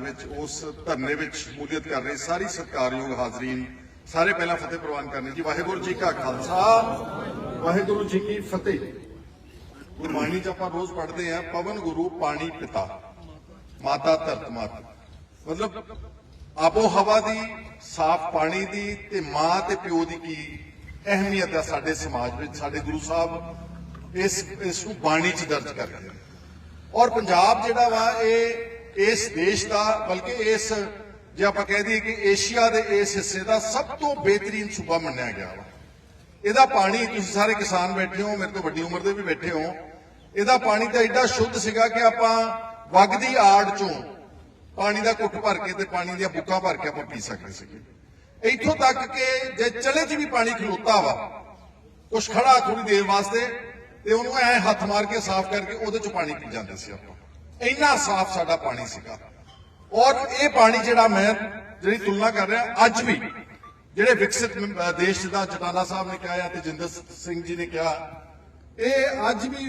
ਦੇ ਵਿੱਚ, ਉਸ ਧਰਨੇ ਵਿੱਚ ਸ਼ਮੂਲੀਅਤ ਕਰ ਰਹੇ ਸਾਰੀ ਸਤਿਕਾਰਯੋਗ ਹਾਜ਼ਰੀਨ। ਸਾਰੇ ਪਹਿਲਾਂ ਫਤਿਹ ਪ੍ਰਵਾਨ ਕਰਨੇ। ਜੀ, ਵਾਹਿਗੁਰੂ ਜੀ ਕਾ ਖਾਲਸਾ। ਵਾਹਿਗੁਰੂ ਜੀ ਕੀ ਫਤਿਹ। ਗੁਰਬਾਣੀ ਚ ਆਪਾਂ ਰੋਜ਼ ਪੜ੍ਹਦੇ ਆ ਪਵਨ ਗੁਰੂ ਪਾਣੀ ਪਿਤਾ, ਮਾਤਾ ਧਰਤ ਮਾਤਾ। ਮਤਲਬ ਆਬੋ ਹਵਾ ਦੀ, ਸਾਫ਼ ਪਾਣੀ ਦੀ ਤੇ ਮਾਂ ਤੇ ਪਿਓ ਦੀ ਕੀ ਅਹਿਮੀਅਤ ਹੈ ਸਾਡੇ ਸਮਾਜ ਵਿੱਚ, ਸਾਡੇ ਗੁਰੂ ਸਾਹਿਬ ਇਸ ਇਸ ਨੂੰ ਬਾਣੀ ਚ ਦਰਜ ਕਰਦੇ ਨੇ। ਔਰ ਪੰਜਾਬ ਜਿਹੜਾ ਵਾ, ਇਹ ਇਸ ਦੇਸ਼ ਦਾ, ਬਲਕਿ ਇਸ, ਜੇ ਆਪਾਂ ਕਹਿ ਦਈਏ ਕਿ ਏਸ਼ੀਆ ਦੇ ਇਸ ਹਿੱਸੇ ਦਾ ਸਭ ਤੋਂ ਬਿਹਤਰੀਨ ਸੂਬਾ ਮੰਨਿਆ ਗਿਆ ਵਾ। ਇਹਦਾ ਪਾਣੀ ਤੁਸੀਂ ਸਾਰੇ ਕਿਸਾਨ ਬੈਠੇ ਹੋ, ਮੇਰੇ ਤੋਂ ਵੱਡੀ ਉਮਰ ਦੇ ਵੀ ਬੈਠੇ ਹੋ। ਇਹਦਾ ਪਾਣੀ ਤਾਂ ਐਡਾ ਸ਼ੁੱਧ ਸੀਗਾ ਕਿ ਆਪਾਂ ਵਗਦੀ ਆੜ ਚੋਂ ਪਾਣੀ ਦਾ ਘੁੱਟ ਭਰ ਕੇ ਤੇ ਪਾਣੀ ਦੀਆਂ ਬੁੱਕਾਂ ਭਰ ਕੇ ਆਪਾਂ ਪੀ ਸਕਦੇ ਸੀਗੇ। ਇੱਥੋਂ ਤੱਕ ਕਿ ਜੇ ਚਲੇ 'ਚ ਵੀ ਪਾਣੀ ਖਲੋਤਾ ਵਾ, ਕੁਛ ਖੜਾ ਥੋੜੀ ਦੇਰ ਵਾਸਤੇ ਤੇ ਉਹਨੂੰ ਐ ਹੱਥ ਮਾਰ ਕੇ ਸਾਫ਼ ਕਰਕੇ ਉਹਦੇ 'ਚ ਪਾਣੀ ਪੀ ਜਾਂਦੇ ਸੀ ਆਪਾਂ। ਇੰਨਾ ਸਾਫ਼ ਸਾਡਾ ਪਾਣੀ ਸੀਗਾ। ਔਰ ਇਹ ਪਾਣੀ ਜਿਹੜਾ ਮੈਂ, ਜਿਹੜੀ ਤੁਲਨਾ ਕਰ ਰਿਹਾ, ਅੱਜ ਵੀ ਜਿਹੜੇ ਵਿਕਸਿਤ ਦੇਸ਼ ਦਾ ਜਟਾਲਾ ਸਾਹਿਬ ਨੇ ਕਿਹਾ ਤੇ ਜਿੰਦਰ ਸਿੰਘ ਜੀ ਨੇ ਕਿਹਾ, ਇਹ ਅੱਜ ਵੀ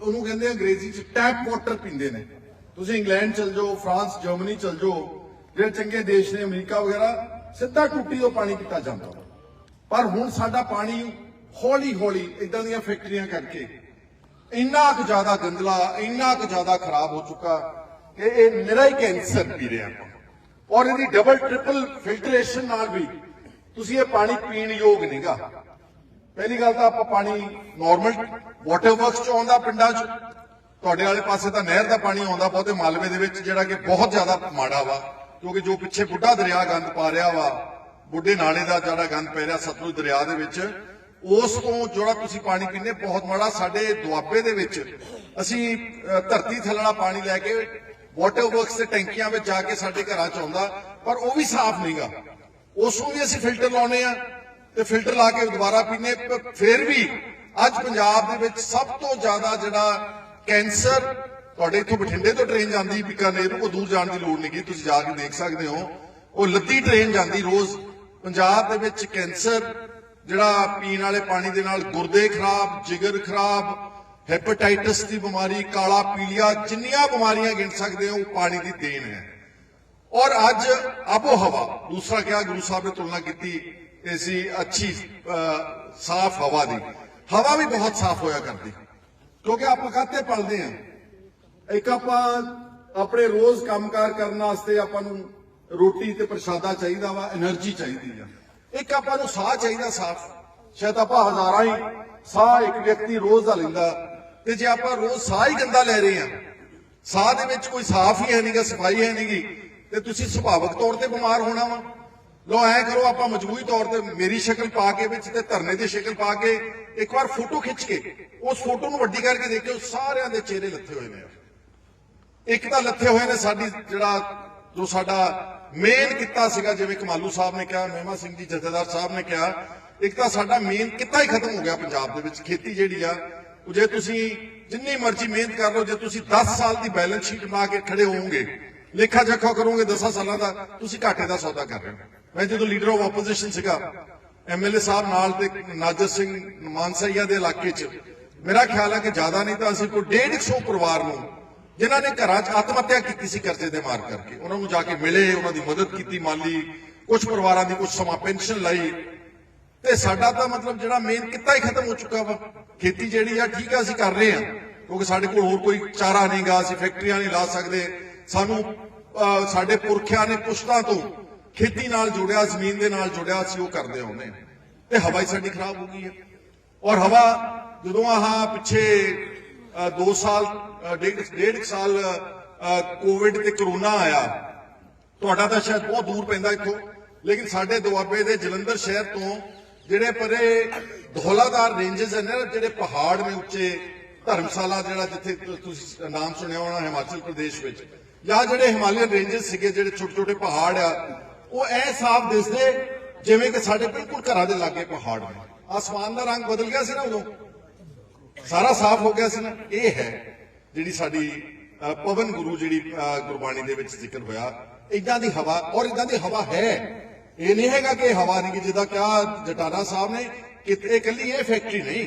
ਉਹਨੂੰ ਕਹਿੰਦੇ ਅੰਗਰੇਜ਼ੀ ਚ ਟੈਪ ਵਾਟਰ ਪੀਂਦੇ ਨੇ। ਤੁਸੀਂ ਇੰਗਲੈਂਡ ਚਲ ਜਾਓ, ਫਰਾਂਸ, ਜਰਮਨੀ ਚਲ ਜਾਓ, ਜਿਹੜੇ ਚੰਗੇ ਦੇਸ਼ ਨੇ, ਅਮਰੀਕਾ ਵਗੈਰਾ, ਸਿੱਧਾ ਟੁੱਟੀ ਉਹ ਪਾਣੀ ਪੀਤਾ ਜਾਂਦਾ। ਪਰ ਹੁਣ ਸਾਡਾ ਪਾਣੀ ਹੌਲੀ ਹੌਲੀ ਇਦਾਂ ਦੀਆਂ ਫੈਕਟਰੀਆਂ ਕਰਕੇ ਇੰਨਾ ਕੁ ਜ਼ਿਆਦਾ ਗੰਦਲਾ, ਇੰਨਾ ਕੁ ਜ਼ਿਆਦਾ ਖਰਾਬ ਹੋ ਚੁੱਕਾ ਕਿ ਇਹ ਨਿਰਾ ਹੀ ਕੈਂਸਰ ਪੀ ਰਹੇ ਆਪਾਂ। ਔਰ ਇਹਦੀ ਡਬਲ ਟ੍ਰਿਪਲ ਫਿਲਟਰੇਸ਼ਨ ਨਾਲ ਵੀ ਤੁਸੀਂ ਇਹ ਪਾਣੀ ਪੀਣ ਯੋਗ ਨਹੀਂਗਾ। ਪਹਿਲੀ ਗੱਲ ਤਾਂ ਆਪਾਂ ਪਾਣੀ ਨਾਰਮਲ ਵਾਟਰ ਵਰਕਸ ਚ ਆਉਂਦਾ ਪਿੰਡਾਂ ਚ। ਤੁਹਾਡੇ ਵਾਲੇ ਪਾਸੇ ਤਾਂ ਨਹਿਰ ਦਾ ਪਾਣੀ ਆਉਂਦਾ ਬਹੁਤੇ ਮਾਲਵੇ ਦੇ ਵਿੱਚ ਜਿਹੜਾ ਕਿ ਬਹੁਤ ਜ਼ਿਆਦਾ ਮਾੜਾ ਵਾ, ਕਿਉਂਕਿ ਜੋ ਪਿੱਛੇ ਬੁੱਢਾ ਦਰਿਆ ਗੰਦ ਪਾ ਰਿਹਾ ਵਾ, ਬੁੱਢੇ ਨਾਲੇ ਦਾ ਜਿਹੜਾ ਗੰਦ ਪੈ ਰਿਹਾ ਸਤਲੁਜ ਦਰਿਆ ਦੇ ਵਿੱਚ ਉਸ ਤੋਂ ਜਿਹੜਾ ਤੁਸੀਂ ਪਾਣੀ ਪੀਂਦੇ ਬਹੁਤ ਮਾੜਾ ਸਾਡੇ ਦੁਆਬੇ ਦੇ ਵਿੱਚ। ਅਸੀਂ ਅਹ, ਧਰਤੀ ਥੱਲੜਾ ਪਾਣੀ ਲੈ ਕੇ ਵਾਟਰ ਵਰਕਸ ਦੇ ਟੈਂਕੀਆਂ ਵਿੱਚ ਜਾ ਕੇ ਸਾਡੇ ਘਰਾਂ ਚ ਆਉਂਦਾ ਪਰ ਉਹ ਵੀ ਸਾਫ਼ ਨਹੀਂਗਾ। ਉਸ ਨੂੰ ਵੀ ਅਸੀਂ ਫਿਲਟਰ ਲਾਉਨੇ ਆ ਤੇ ਫਿਲਟਰ ਲਾ ਕੇ ਦੁਬਾਰਾ ਪੀਨੇ ਪ- ਫਿਰ ਵੀ ਅੱਜ ਪੰਜਾਬ ਦੇ ਵਿੱਚ ਸਭ ਤੋਂ ਜ਼ਿਆਦਾ ਜਿਹੜਾ ਕੈਂਸਰ ਤੁਹਾਡੇ ਇੱਥੋਂ ਬਠਿੰਡੇ ਤੋਂ ਟ੍ਰੇਨ ਜਾਂਦੀ ਬੀਕਾਨੇਰ ਨੂੰ ਕੋਈ ਦੂਰ ਜਾਣ ਦੀ ਲੋੜ ਨਹੀਂ ਗੀ ਤੁਸੀਂ ਜਾ ਕੇ ਦੇਖ ਸਕਦੇ ਹੋ। ਉਹ ਲੱਦੀ ਟ੍ਰੇਨ ਜਾਂਦੀ ਰੋਜ਼। ਪੰਜਾਬ ਦੇ ਵਿੱਚ ਕੈਂਸਰ ਜਿਹੜਾ ਪੀਣ ਵਾਲੇ ਪਾਣੀ ਦੇ ਨਾਲ ਗੁਰਦੇ ਖਰਾਬ, ਜਿਗਰ ਖਰਾਬ ਹੈਪੇਟਾਈਟਸ ਦੀ ਬਿਮਾਰੀ, ਕਾਲਾ ਪੀਲੀਆ, ਜਿੰਨੀਆਂ ਬਿਮਾਰੀਆਂ ਗਿਣ ਸਕਦੇ ਹੋ, ਉਹ ਪਾਣੀ ਦੀ ਦੇਣ ਹੈ। ਔਰ ਅੱਜ ਆਬੋ ਹਵਾ ਦੂਸਰਾ ਕਿਹਾ, ਗੁਰੂ ਸਾਹਿਬ ਨੇ ਤੁਲਨਾ ਕੀਤੀ ਐਸੀ ਅੱਛੀ ਸਾਫ਼ ਹਵਾ ਦੀ। ਹਵਾ ਵੀ ਬਹੁਤ ਸਾਫ਼ ਹੋਇਆ ਕਰਦੀ। ਕਿਉਂਕਿ ਆਪਾਂ ਖਾਤੇ ਪਲਦੇ ਆ ਇੱਕ ਆਪਾਂ ਆਪਣੇ ਰੋਜ਼ ਕੰਮਕਾਰ ਕਰਨ ਵਾਸਤੇ ਆਪਾਂ ਨੂੰ ਰੋਟੀ ਤੇ ਪ੍ਰਸ਼ਾਦਾ ਚਾਹੀਦਾ ਵਾ એનર્ਜੀ ਚਾਹੀਦੀ ਆ। ਇੱਕ ਆਪਾਂ ਨੂੰ ਸਾਹ ਚਾਹੀਦਾ ਸਾਫ਼ ਸ਼ਾਇਦ ਆਪਾਂ ਹਜ਼ਾਰਾਂ ਹੀ ਸਾਹ ਇੱਕ ਵਿਅਕਤੀ ਰੋਜ਼ ਦਾ ਲੈਂਦਾ। ਤੇ ਜੇ ਆਪਾਂ ਰੋਜ਼ ਸਾਹ ਹੀ ਗੰਦਾ ਲੈ ਰਹੇ ਆ ਸਾਹ ਦੇ ਵਿੱਚ ਕੋਈ ਸਾਫ਼ ਹੀ ਹੈ ਨਹੀਂਗਾ ਸਫ਼ਾਈ ਹੈ ਨਹੀਂਗੀ ਤੇ ਤੁਸੀਂ ਸੁਭਾਵਕ ਤੌਰ ਤੇ ਬਿਮਾਰ ਹੋਣਾ ਵਾ। ਲੋ ਐ ਕਰੋ, ਆਪਾਂ ਮਜਬੂਰੀ ਤੌਰ ਤੇ ਮੇਰੀ ਸ਼ਕਲ ਪਾ ਕੇ ਵਿੱਚ ਤੇ ਧਰਨੇ ਦੀ ਸ਼ਕਲ ਪਾ ਕੇ ਇੱਕ ਵਾਰ ਫੋਟੋ ਖਿੱਚ ਕੇ ਉਸ ਫੋਟੋ ਨੂੰ ਵੱਡੀ ਕਰਕੇ ਦੇਖਿਓ, ਸਾਰਿਆਂ ਦੇ ਚਿਹਰੇ ਲੱਥੇ ਹੋਏ ਨੇ। ਇੱਕ ਤਾਂ ਲੱਥੇ ਹੋਏ ਨੇ ਸਾਡੀ ਜਿਹੜਾ ਜੋ ਸਾਡਾ ਮੇਨ ਕਿੱਤਾ ਸੀਗਾ, ਜਿਵੇਂ ਕਮਾਲੂ ਸਾਹਿਬ ਨੇ ਕਿਹਾ, ਮਹਿਮਾ ਸਿੰਘ ਜੀ, ਜਥੇਦਾਰ ਸਾਹਿਬ ਨੇ ਕਿਹਾ, ਇੱਕ ਤਾਂ ਸਾਡਾ ਮੇਨ ਕਿੱਤਾ ਹੀ ਖਤਮ ਹੋ ਗਿਆ ਪੰਜਾਬ ਦੇ ਵਿੱਚ, ਖੇਤੀ ਜਿਹੜੀ ਆ, ਉਹ ਜੇ ਤੁਸੀਂ ਜਿੰਨੀ ਮਰਜ਼ੀ ਮਿਹਨਤ ਕਰ ਲਓ, ਜੇ ਤੁਸੀਂ 10 ਸਾਲ ਦੀ ਬੈਲੈਂਸ ਸ਼ੀਟ ਬਣਾ ਕੇ ਖੜੇ ਹੋਵੋਗੇ, ਲੇਖਾ ਜੋਖਾ ਕਰੋਗੇ 10 ਸਾਲਾਂ ਦਾ, ਤੁਸੀਂ ਘਾਟੇ ਦਾ ਸੌਦਾ ਕਰ ਰਹੇ ਹੋ। ਮੈਂ ਜਦੋਂ ਲੀਡਰ ਆਫ ਆਪੋਜੀਸ਼ਨ ਸੀਗਾ ਐਮਐਲਏ ਸਾਹਿਬ ਨਾਲ ਤੇ ਨਾਜਰ ਸਿੰਘ ਮਾਨਸਈਆ ਦੇ ਇਲਾਕੇ 'ਚ, ਮੇਰਾ ਖਿਆਲ ਹੈ ਕਿ ਜ਼ਿਆਦਾ ਨਹੀਂ ਤਾਂ ਅਸੀਂ ਕੋਈ 150 ਪਰਿਵਾਰ ਨੂੰ ਜਿਨ੍ਹਾਂ ਨੇ ਘਰਾਂ 'ਚ ਆਤਮ ਹੱਤਿਆ ਕੀਤੀ ਸੀ ਕਰਜ਼ੇ ਦੇ ਮਾਰ ਕਰਕੇ। ਉਹਨਾਂ ਨੂੰ ਜਾ ਕੇ ਮਿਲੇ ਉਹਨਾਂ ਦੀ ਮਦਦ ਕੀਤੀ ਮਾਲੀ ਕੁਝ ਪਰਿਵਾਰਾਂ ਦੀ ਕੁਝ ਸਮਾਂ ਪੈਨਸ਼ਨ ਲਈ। ਤੇ ਸਾਡਾ ਤਾਂ ਮਤਲਬ ਜਿਹੜਾ ਮੇਨ ਕਿੱਤਾ ਹੀ ਖਤਮ ਹੋ ਚੁੱਕਾ ਵਾ। ਖੇਤੀ ਜਿਹੜੀ ਆ ਠੀਕ ਆ ਅਸੀਂ ਕਰ ਰਹੇ ਆ। ਕਿਉਂਕਿ ਸਾਡੇ ਕੋਲ ਹੋਰ ਕੋਈ ਚਾਰਾ ਨਹੀਂਗਾ ਅਸੀਂ ਫੈਕਟਰੀਆਂ ਨਹੀਂ ਲਾ ਸਕਦੇ। ਸਾਨੂੰ ਅਹ, ਸਾਡੇ ਪੁਰਖਿਆਂ ਨੇ ਪੁਸ਼ਤਾਂ ਤੋਂ ਖੇਤੀ ਨਾਲ ਜੁੜਿਆ ਜ਼ਮੀਨ ਦੇ ਨਾਲ ਜੁੜਿਆ ਅਸੀਂ ਉਹ ਕਰਦੇ ਆਉਂਦੇ ਹਾਂ। ਤੇ ਹਵਾ ਹੀ ਸਾਡੀ ਖਰਾਬ ਹੋ ਗਈ ਹੈ ਔਰ ਹਵਾ ਜਦੋਂ ਆਹ ਪਿੱਛੇ 2 ਸਾਲ ਡੇਢ ਡੇਢ ਸਾਲ ਕੋਵਿਡ ਤੇ ਕਰੋਨਾ ਆਇਆ। ਤੁਹਾਡਾ ਤਾਂ ਸ਼ਾਇਦ ਬਹੁਤ ਦੂਰ ਪੈਂਦਾ ਇੱਥੋਂ, ਲੇਕਿਨ ਸਾਡੇ ਦੁਆਬੇ ਦੇ ਜਲੰਧਰ ਸ਼ਹਿਰ ਤੋਂ ਜਿਹੜੇ ਪਰੇ ਧੌਲਾਦਾਰ ਰੇਂਜਸ ਨੇ ਜਿਹੜੇ ਪਹਾੜ ਨੇ ਉੱਚੇ, ਧਰਮਸ਼ਾਲਾ ਜਿਹੜਾ ਜਿੱਥੇ ਤੁਸੀਂ ਨਾਮ ਸੁਣਿਆ ਹੋਣਾ ਹਿਮਾਚਲ ਪ੍ਰਦੇਸ਼ ਵਿੱਚ, ਜਾਂ ਜਿਹੜੇ ਹਿਮਾਲਿਅਨ ਰੇਂਜਸ ਸੀਗੇ, ਜਿਹੜੇ ਛੋਟੇ ਛੋਟੇ ਪਹਾੜ ਆ, ਉਹ ਐ ਸਾਫ਼ ਦਿਸਦੇ ਜਿਵੇਂ ਕਿ ਸਾਡੇ ਬਿਲਕੁਲ ਘਰਾਂ ਦੇ ਲਾਗੇ ਪਹਾੜ ਨੇ। ਆਸਮਾਨ ਦਾ ਰੰਗ ਬਦਲ ਗਿਆ ਸੀ ਨਾ ਉਦੋਂ। ਸਾਰਾ ਸਾਫ਼ ਹੋ ਗਿਆ ਸੀ ਨਾ, ਇਹ ਹੈ ਜਿਹੜੀ ਸਾਡੀ ਪਵਨ ਗੁਰੂ ਜਿਹੜੀ ਗੁਰਬਾਣੀ ਦੇ ਵਿੱਚ ਜ਼ਿਕਰ ਹੋਇਆ ਇਦਾਂ ਦੀ ਹਵਾ, ਔਰ ਇਦਾਂ ਦੀ ਹਵਾ ਹੈ। ਇਹ ਨਹੀਂ ਹੈਗਾ ਕਿ ਹਵਾ ਨਹੀਂ ਕਿ ਜਿਹਦਾ ਕਿਹਾ ਜਟਾਣਾ ਸਾਹਿਬ ਨੇ ਕਿ ਇਕੱਲੀ ਇਹ ਫੈਕਟਰੀ ਨਹੀਂ,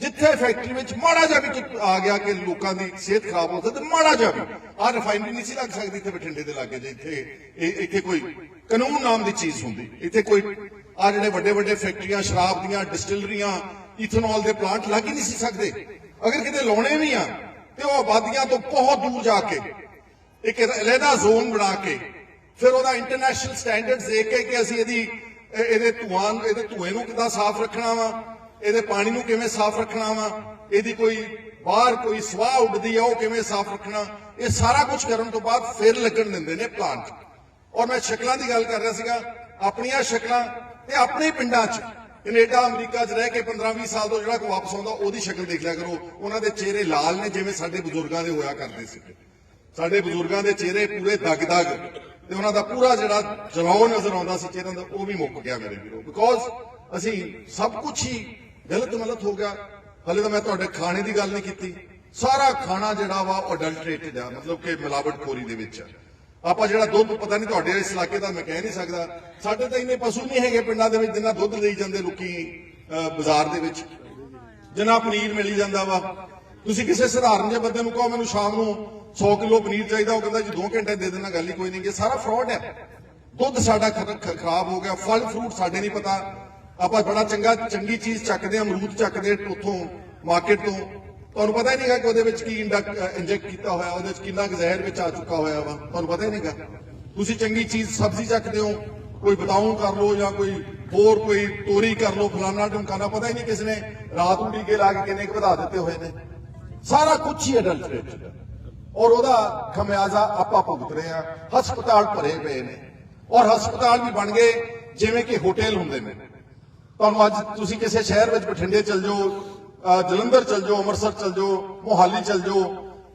ਜਿੱਥੇ ਫੈਕਟਰੀ ਵਿੱਚ ਮਾੜਾ ਜਿਹਾ ਵੀ ਆ ਗਿਆ ਕਿ ਲੋਕਾਂ ਦੀ ਸਿਹਤ ਖਰਾਬ ਹੋ ਸਕਦੀ ਮਾੜਾ ਜਿਹਾ ਵੀ ਆ ਰਿਫਾਈਨਰੀ ਨਹੀਂ ਸੀ ਲੱਗ ਸਕਦੀ ਇੱਥੇ ਬਠਿੰਡੇ ਦੇ ਲਾਗੇ ਜੇ ਇੱਥੇ, ਇਹ- ਇੱਥੇ ਕੋਈ ਕਾਨੂੰਨ ਨਾਮ ਦੀ ਚੀਜ਼ ਹੁੰਦੀ, ਇੱਥੇ ਕੋਈ ਆ ਜਿਹੜੇ ਵੱਡੇ ਵੱਡੇ ਫੈਕਟਰੀਆਂ ਸ਼ਰਾਬ ਦੀਆਂ ਡਿਸਟਿਲਰੀਆਂ ਇਥਨੋਲ ਦੇ ਪਲਾਂਟ ਲੱਗ ਹੀ ਨਹੀਂ ਸੀ ਸਕਦੇ। ਅਗਰ ਕਿਤੇ ਲਾਉਣੇ ਵੀ ਆ, ਤੇ ਉਹ ਆਬਾਦੀਆਂ ਤੋਂ ਬਹੁਤ ਦੂਰ ਜਾ ਕੇ, ਇੱਕ ਅਲੱਗਾ ਜ਼ੋਨ ਬਣਾ ਕੇ, ਫਿਰ ਉਹਦਾ ਇੰਟਰਨੈਸ਼ਨਲ ਸਟੈਂਡਰਡਸ ਦੇਖ ਕੇ ਕਿ ਅਸੀਂ ਇਹਦੀ ਇਹਦੇ ਧੂਆਂ ਇਹਦੇ ਧੂਏ ਨੂੰ ਕਿੱਦਾਂ ਸਾਫ਼ ਰੱਖਣਾ ਵਾ, ਇਹਦੇ ਪਾਣੀ ਨੂੰ ਕਿਵੇਂ ਸਾਫ਼ ਰੱਖਣਾ ਵਾ, ਇਹਦੀ ਕੋਈ ਬਾਹਰ ਕੋਈ ਸਵਾਹ ਉੱਡਦੀ ਆ, ਉਹ ਕਿਵੇਂ ਸਾਫ਼ ਰੱਖਣਾ, ਇਹ ਸਾਰਾ ਕੁਝ ਕਰਨ ਤੋਂ ਬਾਅਦ ਫਿਰ ਲੱਗਣ ਦਿੰਦੇ ਨੇ ਪਲਾਂਟ। ਔਰ ਮੈਂ ਸ਼ਕਲਾਂ ਦੀ ਗੱਲ ਕਰ ਰਿਹਾ ਸੀਗਾ, ਆਪਣੀਆਂ ਸ਼ਕਲਾਂ ਤੇ ਆਪਣੇ ਪਿੰਡਾਂ 'ਚ। ਕੈਨੇਡਾ, ਅਮਰੀਕਾ 'ਚ ਰਹਿ ਕੇ 15-20 ਸਾਲ ਤੋਂ ਜਿਹੜਾ ਕੋ ਵਾਪਸ ਆਉਂਦਾ, ਉਹਦੀ ਸ਼ਕਲ ਦੇਖ ਲਿਆ ਕਰੋ। ਉਹਨਾਂ ਦੇ ਚਿਹਰੇ ਲਾਲ ਨੇ, ਜਿਵੇਂ ਸਾਡੇ ਬਜ਼ੁਰਗਾਂ ਦੇ ਹੋਇਆ ਕਰਦੇ ਸੀ। ਸਾਡੇ ਬਜ਼ੁਰਗਾਂ ਦੇ ਚਿਹਰੇ ਪੂਰੇ ਦਗ-ਦਗ ਤੇ ਉਹਨਾਂ ਦਾ ਪੂਰਾ ਜਿਹੜਾ ਜਲਾਉ ਨਜ਼ਰ ਆਉਂਦਾ ਸੀ ਚਿਹਰਿਆਂ ਦਾ, ਉਹ ਵੀ ਮੁੱਕ ਗਿਆ ਮੇਰੇ ਵੀਰੋ। ਬਿਕੋਜ਼ ਅਸੀਂ ਸਭ ਕੁਝ ਹੀ ਗਲਤ ਮਲਤ ਹੋ ਗਿਆ। ਹਲੇ ਤਾਂ ਮੈਂ ਤੁਹਾਡੇ ਖਾਣੇ ਦੀ ਗੱਲ ਨਹੀਂ ਕੀਤੀ। ਸਾਰਾ ਖਾਣਾ ਜਿਹੜਾ ਵਾ ਉਹ ਅਡਲਟਰੇਟਡ ਆ ਮਤਲਬ ਕਿ ਮਿਲਾਵਟਖੋਰੀ ਦੇ ਵਿੱਚ ਆ। ਆਪਾਂ ਜਿਹੜਾ ਦੁੱਧ, ਪਤਾ ਨਹੀਂ ਤੁਹਾਡੇ ਇਸ ਇਲਾਕੇ ਦਾ ਮੈਂ ਕਹਿ ਨਹੀਂ ਸਕਦਾ। ਸਾਡੇ ਤਾਂ ਇੰਨੇ ਪਸ਼ੂ ਨਹੀਂ ਹੈਗੇ ਪਿੰਡਾਂ ਦੇ ਵਿੱਚ ਜਿੰਨਾ ਦੁੱਧ ਲਈ ਜਾਂਦੇ ਲੋਕੀ ਬਾਜ਼ਾਰ ਦੇ ਵਿੱਚ। ਜਿੰਨਾ ਪਨੀਰ ਮਿਲੀ ਜਾਂਦਾ ਵਾ। ਤੁਸੀਂ ਕਿਸੇ ਸਧਾਰਨ ਜਿਹੇ ਬੰਦੇ ਨੂੰ ਕਹੋ, ਮੈਨੂੰ ਸ਼ਾਮ ਨੂੰ 100 ਕਿਲੋ ਪਨੀਰ ਚਾਹੀਦਾ, ਉਹ ਕਹਿੰਦਾ ਜੀ 2 ਘੰਟੇ ਦੇ ਦੇਣਾ, ਗੱਲ ਹੀ ਕੋਈ ਨਹੀਂ। ਕਿ ਸਾਰਾ ਫਰਾਡ ਹੈ। ਦੁੱਧ ਸਾਡਾ ਖਰਾਬ ਹੋ ਗਿਆ। ਫਲ ਫਰੂਟ ਸਾਡੇ ਨਹੀਂ ਪਤਾ। ਆਪਾਂ ਬੜਾ ਚੰਗਾ, ਚੰਗੀ ਚੀਜ਼ ਚੱਕਦੇ ਹਾਂ, ਅਮਰੂਦ ਚੱਕਦੇ ਉੱਥੋਂ ਮਾਰਕੀਟ ਤੋਂ। ਤੁਹਾਨੂੰ ਪਤਾ ਹੀ ਨਹੀਂਗਾ ਕਿ ਉਹਦੇ ਵਿੱਚ ਕੀ ਇੰਜੈਕਟ ਕੀਤਾ ਹੋਇਆ, ਉਹਦੇ ਵਿੱਚ ਕਿੰਨਾ ਕੁ ਜ਼ਹਿਰ ਵਿੱਚ ਆ ਚੁੱਕਾ ਹੋਇਆ ਵਾ। ਤੁਹਾਨੂੰ ਪਤਾ ਹੀ ਨਹੀਂਗਾ ਤੁਸੀਂ ਚੰਗੀ ਚੀਜ਼ ਸਬਜ਼ੀ ਚੱਕਦੇ ਹੋ, ਕੋਈ ਬਤਾਉਂ ਕਰ ਲੋ ਜਾਂ ਕੋਈ ਹੋਰ ਕੋਈ ਤੋਰੀ ਕਰ ਲੋ ਫਲਾਨਾ ਢਮਕਾਨਾ, ਪਤਾ ਹੀ ਨਹੀਂ ਕਿਸ ਨੇ ਰਾਤ ਨੂੰ ਟੀਕੇ ਲਾ ਕੇ ਕਿੰਨੇ ਕੁ ਵਧਾ ਦਿੱਤੇ ਹੋਏ ਨੇ। ਸਾਰਾ ਕੁਝ ਹੀ ਅਡਲਟਰੇਟਡ ਹੈ ਔਰ ਉਹਦਾ ਖਮਿਆਜ਼ਾ ਆਪਾਂ ਭੁਗਤ ਰਹੇ ਆ ਹਸਪਤਾਲ ਭਰੇ ਪਏ ਨੇ। ਔਰ ਹਸਪਤਾਲ ਵੀ ਬਣ ਗਏ, ਜਿਵੇਂ ਕਿ ਹੋਟਲ ਹੁੰਦੇ ਨੇ। ਤੁਹਾਨੂੰ ਅੱਜ ਤੁਸੀਂ ਕਿਸੇ ਸ਼ਹਿਰ ਵਿੱਚ ਬਠਿੰਡੇ ਚਲ ਜਾਓ ਅਹ ਜਲੰਧਰ ਚਲ ਜਾਓ, ਅੰਮ੍ਰਿਤਸਰ ਚਲ ਜਾਓ, ਮੋਹਾਲੀ ਚਲ ਜਾਓ,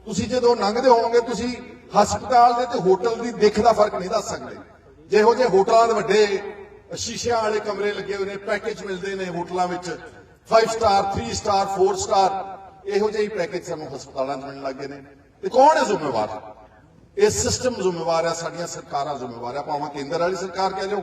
ਤੁਸੀਂ ਜਦੋਂ ਲੰਘਦੇ ਹੋਵੋਗੇ, ਤੁਸੀਂ ਹਸਪਤਾਲ ਦੇ ਤੇ ਹੋਟਲ ਦੀ ਦਿੱਖ ਦਾ ਫ਼ਰਕ ਨਹੀਂ ਦੱਸ ਸਕਦੇ। ਜਿਹੋ ਜਿਹੇ ਹੋਟਲਾਂ ਦੇ ਵੱਡੇ ਸ਼ੀਸ਼ਿਆਂ ਵਾਲੇ ਕਮਰੇ ਲੱਗੇ ਹੋਏ ਨੇ ਪੈਕੇਜ ਮਿਲਦੇ ਨੇ ਹੋਟਲਾਂ ਵਿੱਚ। 5 ਸਟਾਰ 3 ਸਟਾਰ 4 ਸਟਾਰ ਇਹੋ ਜਿਹੇ ਪੈਕੇਜ ਸਾਨੂੰ ਹਸਪਤਾਲਾਂ 'ਚ ਮਿਲਣ ਲੱਗੇ ਨੇ। ਤੇ ਕੌਣ ਹੈ ਜ਼ਿੰਮੇਵਾਰ? ਇਹ ਸਿਸਟਮ ਜ਼ਿੰਮੇਵਾਰ ਹੈ, ਸਾਡੀਆਂ ਸਰਕਾਰਾਂ ਜ਼ਿੰਮੇਵਾਰ ਹੈ। ਭਾਵੇਂ ਕੇਂਦਰ ਵਾਲੀ ਸਰਕਾਰ ਕਹਿ ਲਓ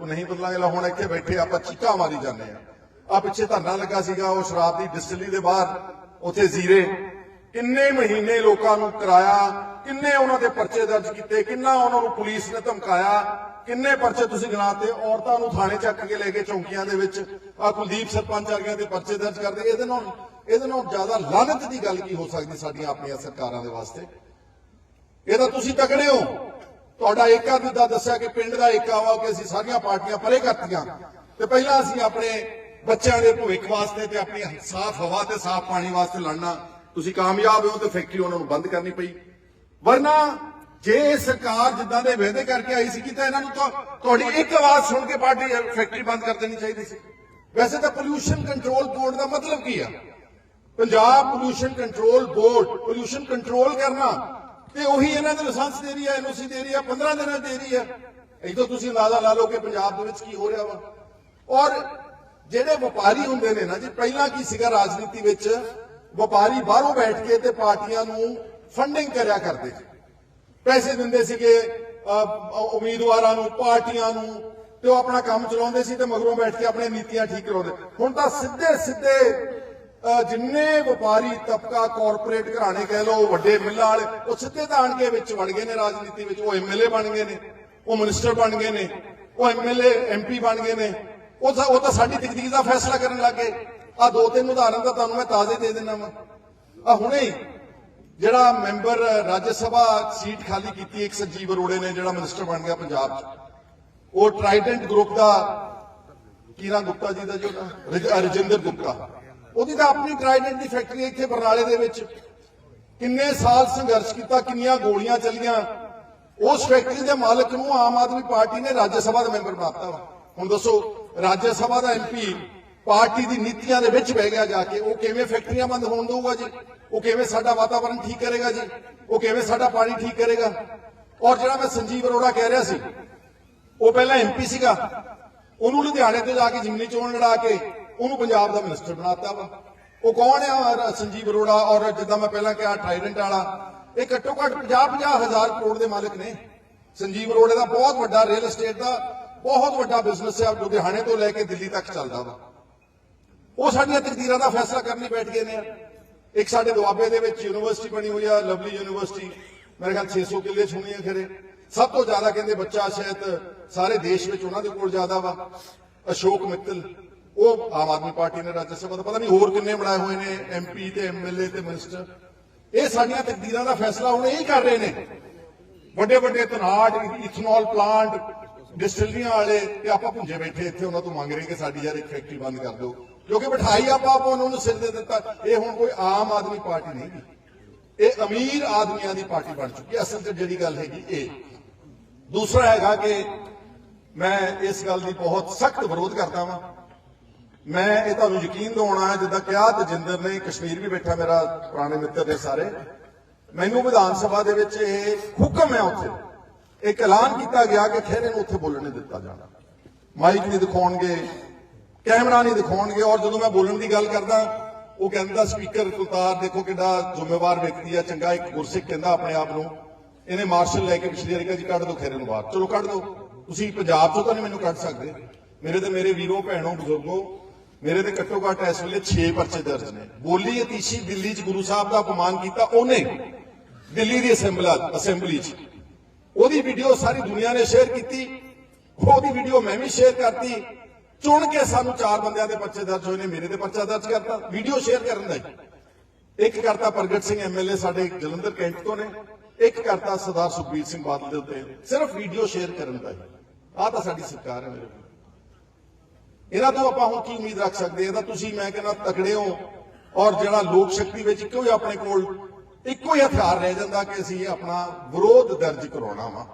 ਉਹ ਨਹੀਂ ਬਦਲਾਂਗੇ ਲਾ ਹੁਣ ਇੱਥੇ ਬੈਠੇ ਆਪਾਂ ਚੀਕਾ ਮਾਰੀ ਜਾਂਦੇ ਆ ਆ ਪਿੱਛੇ ਧਰਨਾ ਲੱਗਾ ਸੀਗਾ, ਉਹ ਸ਼ਰਾਬ ਦੀ ਡਿਸਟਿਲਰੀ ਦੇ ਬਾਹਰ, ਉੱਥੇ ਜ਼ੀਰੇ। ਕਿੰਨੇ ਮਹੀਨੇ ਲੋਕਾਂ ਨੂੰ ਕਰਾਇਆ, ਕਿੰਨੇ ਉਹਨਾਂ ਦੇ ਪਰਚੇ ਦਰਜ ਕੀਤੇ, ਕਿੰਨਾ ਉਹਨਾਂ ਨੂੰ ਪੁਲਿਸ ਨੇ ਧਮਕਾਇਆ, ਕਿੰਨੇ ਪਰਚੇ ਤੁਸੀਂ ਗਿਣਾਤੇ, ਔਰਤਾਂ ਨੂੰ ਥਾਣੇ ਚੱਕ ਕੇ ਲੈ ਕੇ ਚੌਂਕੀਆਂ ਦੇ ਵਿੱਚ ਆ ਕੁਲਦੀਪ ਸਰਪੰਚ ਵਰਗਿਆਂ ਦੇ ਪਰਚੇ ਦਰਜ ਕਰਦੇ, ਇਹਦੇ ਨਾਲ ਇਹਦੇ ਨਾਲ ਜ਼ਿਆਦਾ ਲਾਹਨਤ ਦੀ ਗੱਲ ਕੀ ਹੋ ਸਕਦੀ ਸਾਡੀਆਂ ਆਪਣੀਆਂ ਸਰਕਾਰਾਂ ਦੇ ਵਾਸਤੇ? ਇਹਦਾ ਤੁਸੀਂ ਤਕੜੇ ਹੋ। ਤੁਹਾਡਾ ਏਕਾ ਵੀ ਦੱਸਿਆ ਕਿ ਪਿੰਡ ਦਾ ਏਕਾ ਵਾ ਕਿ ਅਸੀਂ ਸਾਰੀਆਂ ਪਾਰਟੀਆਂ ਪਰੇ ਕਰਤੀਆਂ। ਤੇ ਪਹਿਲਾਂ ਅਸੀਂ ਆਪਣੇ ਬੱਚਿਆਂ ਦੇ ਭਵਿੱਖ ਵਾਸਤੇ ਤੇ ਆਪਣੀ ਸਾਫ਼ ਹਵਾ ਤੇ ਸਾਫ਼ ਪਾਣੀ ਵਾਸਤੇ ਲੜਨਾ। ਤੁਸੀਂ ਕਾਮਯਾਬ ਹੋ ਤੇ ਫੈਕਟਰੀ ਉਹਨਾਂ ਨੂੰ ਬੰਦ ਕਰਨੀ ਪਈ। ਵਰਨਾ ਜੇ ਇਹ ਸਰਕਾਰ ਜਿੱਦਾਂ ਦੇ ਵਾਅਦੇ ਕਰਕੇ ਆਈ ਸੀ ਕਿ ਤਾਂ ਇਹਨਾਂ ਨੂੰ ਤਾਂ ਤੁਹਾਡੀ ਇੱਕ ਆਵਾਜ਼ ਸੁਣ ਕੇ ਪਾਰਟੀ ਫੈਕਟਰੀ ਬੰਦ ਕਰ ਦੇਣੀ ਚਾਹੀਦੀ ਸੀ। ਵੈਸੇ ਤਾਂ ਪੋਲੂਸ਼ਨ ਕੰਟਰੋਲ ਬੋਰਡ ਦਾ ਮਤਲਬ ਕੀ ਆ? Punjab pollution control board pollution control ਕਰਨਾ ਤੇ ਉਹੀ ਇਹਨਾਂ ਦੇ ਲਾਇਸੈਂਸ ਦੇ ਰਹੀ ਹੈ, ਐਨਓਸੀ ਦੇ ਰਹੀ ਹੈ 15 ਦਿਨਾਂ ਦੇ ਰਹੀ ਹੈ। ਇਦੋਂ ਤੁਸੀਂ ਅੰਦਾਜ਼ਾ ਲਾ ਲਓ ਕਿ ਪੰਜਾਬ ਦੇ ਵਿੱਚ ਕੀ ਹੋ ਰਿਹਾ ਵਾ। ਔਰ ਜਿਹੜੇ ਵਪਾਰੀ ਹੁੰਦੇ ਨੇ ਨਾ ਜੀ, ਪਹਿਲਾਂ ਕੀ ਸੀਗਾ ਰਾਜਨੀਤੀ ਵਿੱਚ? ਵਪਾਰੀ ਬਾਹਰੋਂ ਬੈਠ ਕੇ ਤੇ ਪਾਰਟੀਆਂ ਨੂੰ ਫੰਡਿੰਗ ਕਰਿਆ ਕਰਦੇ ਸੀ। ਪੈਸੇ ਦਿੰਦੇ ਸੀਗੇ ਉਮੀਦਵਾਰਾਂ ਨੂੰ, ਪਾਰਟੀਆਂ ਨੂੰ, ਤੇ ਉਹ ਆਪਣਾ ਕੰਮ ਚਲਾਉਂਦੇ ਸੀ ਤੇ ਮਗਰੋਂ ਬੈਠ ਕੇ ਆਪਣੇ ਨੀਤੀਆਂ ਠੀਕ ਕਰਾਉਂਦੇ। ਹੁਣ ਤਾਂ ਸਿੱਧੇ ਸਿੱਧੇ ਜਿੰਨੇ ਵਪਾਰੀ ਤਬਕਾ ਕਾਰਪੋਰੇਟ ਘਰਾਣੇ ਕਹਿ ਲਓ, ਵੱਡੇ ਮਿੱਲਾਂ ਵਾਲੇ, ਉਹ ਸਿੱਧੇ ਤਾਂ ਆਣ ਕੇ ਵਿੱਚ ਵੜ ਗਏ ਨੇ ਰਾਜਨੀਤੀ ਵਿੱਚ, ਉਹ ਐਮਐਲਏ ਬਣ ਗਏ ਨੇ, ਉਹ ਮਿਨਿਸਟਰ ਬਣ ਗਏ ਨੇ, ਉਹ ਐਮਐਲਏ ਐਮਪੀ ਬਣ ਗਏ ਨੇ, ਉਹ ਤਾਂ ਉਹ ਤਾਂ ਸਾਡੀ ਤਕਦੀਰ ਦਾ ਫੈਸਲਾ ਕਰਨ ਲੱਗੇ ਆ ਦੋ ਤਿੰਨ ਉਦਾਹਰਨ ਤਾਂ ਤੁਹਾਨੂੰ ਮੈਂ ਤਾਜ਼ੇ ਦੇ ਦਿੰਦਾ ਵਾਂ। ਆ ਹੁਣੇ ਹੀ ਜਿਹੜਾ ਮੈਂਬਰ ਰਾਜ ਸਭਾ ਸੀਟ ਖਾਲੀ ਕੀਤੀ, ਇੱਕ ਸੰਜੀਵ ਅਰੋੜੇ ਨੇ, ਜਿਹੜਾ ਮਿਨਿਸਟਰ ਬਣ ਗਿਆ ਪੰਜਾਬ 'ਚ। ਉਹ ਟ੍ਰਾਈਡੈਂਟ ਗਰੁੱਪ ਦਾ ਕੀਰਾ ਗੁਪਤਾ ਜੀ ਦਾ ਜੋ ਰਜਿੰਦਰ ਗੁਪਤਾ। ਉਹਦੀ ਤਾਂ ਆਪਣੀ ਟ੍ਰਾਈਡੈਂਟ ਦੀ ਫੈਕਟਰੀ ਹੈ ਇੱਥੇ ਬਰਨਾਲੇ ਦੇ ਵਿੱਚ। ਕਿੰਨੇ ਸਾਲ ਸੰਘਰਸ਼ ਕੀਤਾ, ਕਿੰਨੀਆਂ ਗੋਲੀਆਂ ਚੱਲੀਆਂ। ਉਸ ਫੈਕਟਰੀ ਦੇ ਮਾਲਕ ਨੂੰ ਆਮ ਆਦਮੀ ਪਾਰਟੀ ਨੇ ਰਾਜ ਸਭਾ ਦਾ ਮੈਂਬਰ ਬਣਾਤਾ ਵਾ। ਹੁਣ ਦੱਸੋ, ਰਾਜ ਸਭਾ ਦਾ ਐਮਪੀ ਪਾਰਟੀ ਦੀ ਨੀਤੀਆਂ ਦੇ ਵਿੱਚ ਬਹਿ ਗਿਆ ਜਾ ਕੇ, ਉਹ ਕਿਵੇਂ ਫੈਕਟਰੀਆਂ ਬੰਦ ਹੋਣ ਦਊਗਾ ਜੀ? ਉਹ ਕਿਵੇਂ ਸਾਡਾ ਵਾਤਾਵਰਣ ਠੀਕ ਕਰੇਗਾ ਜੀ? ਉਹ ਕਿਵੇਂ ਸਾਡਾ ਪਾਣੀ ਠੀਕ ਕਰੇਗਾ? ਔਰ ਜਿਹੜਾ ਮੈਂ ਸੰਜੀਵ ਅਰੋੜਾ ਕਹਿ ਰਿਹਾ ਸੀ, ਉਹ ਪਹਿਲਾਂ ਐਮਪੀ ਸੀਗਾ। ਉਹਨੂੰ ਲੁਧਿਆਣੇ ਤੋਂ ਜਾ ਕੇ ਜਿਮਨੀ ਚੋਣ ਲੜਾ ਕੇ ਉਹਨੂੰ ਪੰਜਾਬ ਦਾ ਮਿਨਿਸਟਰ ਬਣਾਤਾ ਵਾ। ਉਹ ਕੌਣ ਆ? ਸੰਜੀਵ ਅਰੋੜਾ, ਔਰ ਜਿੱਦਾਂ ਮੈਂ ਪਹਿਲਾਂ ਕਿਹਾ ਟ੍ਰਾਈਡੈਂਟ ਵਾਲਾ। ਇਹ ਘੱਟੋ ਘੱਟ 50 ਹਜ਼ਾਰ ਕਰੋੜ ਦੇ ਮਾਲਕ ਨੇ। ਸੰਜੀਵ ਅਰੋੜੇ ਦਾ ਬਹੁਤ ਵੱਡਾ ਰੀਅਲ ਏਸਟੇਟ ਦਾ ਬਹੁਤ ਵੱਡਾ ਬਿਜ਼ਨਸ ਹੈ ਲੁਧਿਆਣੇ ਤੋਂ ਲੈ ਕੇ ਦਿੱਲੀ ਤੱਕ ਚੱਲਦਾ ਵਾ। ਉਹ ਸਾਡੀਆਂ ਤਕਦੀਰਾਂ ਦਾ ਫੈਸਲਾ ਕਰਨ ਲਈ ਬੈਠ ਗਏ ਨੇ ਇੱਕ ਸਾਡੇ ਦੁਆਬੇ ਦੇ ਵਿੱਚ ਯੂਨੀਵਰਸਿਟੀ ਬਣੀ ਹੋਈ ਆ, ਲਵਲੀ ਯੂਨੀਵਰਸਿਟੀ। ਮੇਰੇ ਖਿਆਲ 600 ਕਿੱਲੇ ਸੁਣੀਆਂ ਖਰੇ। ਸਭ ਤੋਂ ਜ਼ਿਆਦਾ ਕਹਿੰਦੇ ਬੱਚਾ ਸ਼ਾਇਦ ਸਾਰੇ ਦੇਸ਼ ਵਿੱਚ ਉਹਨਾਂ ਦੇ ਕੋਲ ਜ਼ਿਆਦਾ ਵਾ। ਅਸ਼ੋਕ ਮਿੱਤਲ। ਉਹ ਆਮ ਆਦਮੀ ਪਾਰਟੀ ਨੇ ਰਾਜ ਸਭਾ ਦਾ ਪਤਾ ਨਹੀਂ ਹੋਰ ਕਿੰਨੇ ਬਣਾਏ ਹੋਏ ਨੇ ਐਮਪੀ ਤੇ ਐਮਐਲਏ ਤੇ ਮਿਨਿਸਟਰ ਇਹ ਸਾਡੀਆਂ ਤਕਦੀਰਾਂ ਦਾ ਫੈਸਲਾ ਹੁਣ ਇਹ ਕਰ ਰਹੇ ਨੇ। ਵੱਡੇ ਵੱਡੇ ਧਨਾੜ ਇਥਨੋਲ ਪਲਾਂਟ ਡਿਸਟਿਲਰੀਆਂ ਵਾਲੇ, ਤੇ ਆਪਾਂ ਭੁੰਜੇ ਬੈਠੇ ਇੱਥੇ, ਉਹਨਾਂ ਤੋਂ ਮੰਗ ਰਹੇ ਕਿ ਸਾਡੀ ਯਾਰ ਇੱਕ ਫੈਕਟਰੀ ਬੰਦ ਕਰ ਦਿਓ। ਕਿਉਂਕਿ ਬਿਠਾਈ ਆਪਾਂ ਆਪਾਂ ਉਹਨਾਂ ਨੂੰ ਸਿਰ ਦੇ ਦਿੱਤਾ। ਇਹ ਹੁਣ ਕੋਈ ਆਮ ਆਦਮੀ ਪਾਰਟੀ ਨਹੀਂ ਇਹ ਅਮੀਰ ਆਦਮੀਆਂ ਦੀ ਪਾਰਟੀ ਬਣ ਚੁੱਕੀ ਹੈ। ਅਸਲ 'ਚ ਜਿਹੜੀ ਗੱਲ ਹੈਗੀ ਇਹ। ਦੂਸਰਾ ਹੈਗਾ ਕਿ ਮੈਂ ਇਸ ਗੱਲ ਦੀ ਬਹੁਤ ਸਖਤ ਵਿਰੋਧ ਕਰਦਾ ਵਾਂ। ਮੈਂ ਇਹ ਤੁਹਾਨੂੰ ਯਕੀਨ ਦਿਵਾਉਣਾ ਹੈ, ਜਿੱਦਾਂ ਕਿਹਾ ਤਜਿੰਦਰ ਨੇ, ਕਸ਼ਮੀਰ ਵੀ ਬੈਠਾ ਮੇਰਾ ਪੁਰਾਣੇ ਮਿੱਤਰ ਨੇ ਸਾਰੇ। ਮੈਨੂੰ ਵਿਧਾਨ ਸਭਾ ਦੇ ਵਿੱਚ ਇਹ ਹੁਕਮ ਹੈ ਉੱਥੇ। ਇੱਕ ਐਲਾਨ ਕੀਤਾ ਗਿਆ ਕਿ ਖਹਿਰੇ ਨੂੰ ਉੱਥੇ ਬੋਲਣ ਨਹੀਂ ਦਿੱਤਾ ਜਾਣਾ। ਮਾਈਕ ਨਹੀਂ ਦਿਖਾਉਣਗੇ, ਕੈਮਰਾ ਨਹੀਂ ਦਿਖਾਉਣਗੇ, ਔਰ ਜਦੋਂ ਮੈਂ ਬੋਲਣ ਦੀ ਗੱਲ ਕਰਦਾ, ਉਹ ਕਹਿੰਦਾ, ਸਪੀਕਰ ਕੁਲਤਾਰ, ਦੇਖੋ ਕਿੰਨਾ ਜ਼ਿੰਮੇਵਾਰ ਵਿਅਕਤੀ ਆ, ਚੰਗਾ ਇੱਕ ਗੁਰਸਿੱਖ ਕਹਿੰਦਾ ਆਪਣੇ ਆਪ ਨੂੰ, ਇਹਨੇ ਮਾਰਸ਼ਲ ਲੈ ਕੇ ਪਿਛਲੀ ਵਾਰੀ ਕਿਹਾ ਜੀ, ਕੱਢ ਦੋ ਖੇਰੇ ਨੂੰ ਬਾਹਰ। ਚਲੋ ਕੱਢ ਦੋ। ਤੁਸੀਂ ਪੰਜਾਬ ਤੋਂ ਤਾਂ ਨਹੀਂ ਮੈਨੂੰ ਕੱਢ ਸਕਦੇ। ਮੇਰੇ ਤੇ ਮੇਰੇ ਵੀਰੋ, ਭੈਣੋ, ਬਜ਼ੁਰਗੋ ਮੇਰੇ ਤੇ ਘੱਟੋ ਘੱਟ ਇਸ ਵੇਲੇ 6 ਪਰਚੇ ਦਰਜ ਨੇ। ਬੋਲੀ ਅਤੀਸ਼ੀ ਦਿੱਲੀ 'ਚ ਗੁਰੂ ਸਾਹਿਬ ਦਾ ਅਪਮਾਨ ਕੀਤਾ ਉਹਨੇ। ਦਿੱਲੀ ਦੀ ਅਸੈਂਬਲੀ ਅਸੈਂਬਲੀ 'ਚ। ਉਹਦੀ ਵੀਡੀਓ ਸਾਰੀ ਦੁਨੀਆ ਨੇ ਸ਼ੇਅਰ ਕੀਤੀ। ਉਹਦੀ ਵੀਡੀਓ ਮੈਂ ਵੀ ਸ਼ੇਅਰ ਕਰਤੀ। ਚੁਣ ਕੇ ਸਾਨੂੰ ਚਾਰ ਬੰਦਿਆਂ ਦੇ ਪਰਚੇ ਦਰਜ ਹੋਏ ਨੇ, ਮੇਰੇ ਤੇ ਪਰਚਾ ਦਰਜ ਕਰਤਾ। ਵੀਡੀਓ ਸ਼ੇਅਰ ਕਰਨ ਦਾ ਇੱਕ ਕਰਤਾ ਪ੍ਰਗਟ ਸਿੰਘ ਐਮਐਲਏ ਸਾਡੇ ਜਲੰਧਰ ਕੈਂਟ ਤੋਂ ਨੇ। ਇੱਕ ਕਰਤਾ ਸਰਦਾਰ ਸੁਖਬੀਰ ਸਿੰਘ ਬਾਦਲ ਦੇ ਉੱਤੇ। ਸਿਰਫ ਵੀਡੀਓ ਸ਼ੇਅਰ ਕਰਨ ਦਾ ਹੀ। ਆਹ ਤਾਂ ਸਾਡੀ ਸਰਕਾਰ ਹੈ ਮੇਰੇ ਇਹਨਾਂ ਤੋਂ ਆਪਾਂ ਹੁਣ ਕੀ ਉਮੀਦ ਰੱਖ ਸਕਦੇ ਹਾਂ? ਇਹਦਾ ਤੁਸੀਂ, ਮੈਂ ਕਹਿੰਦਾ, ਤਕੜੇ ਹੋ ਔਰ ਜਿਹੜਾ ਲੋਕ ਸ਼ਕਤੀ ਵਿੱਚ ਇੱਕੋ ਹੀ ਆਪਣੇ ਕੋਲ, ਇੱਕੋ ਹੀ ਹਥਿਆਰ ਰਹਿ ਜਾਂਦਾ ਕਿ ਅਸੀਂ ਆਪਣਾ ਵਿਰੋਧ ਦਰਜ ਕਰਾਉਣਾ ਵਾ।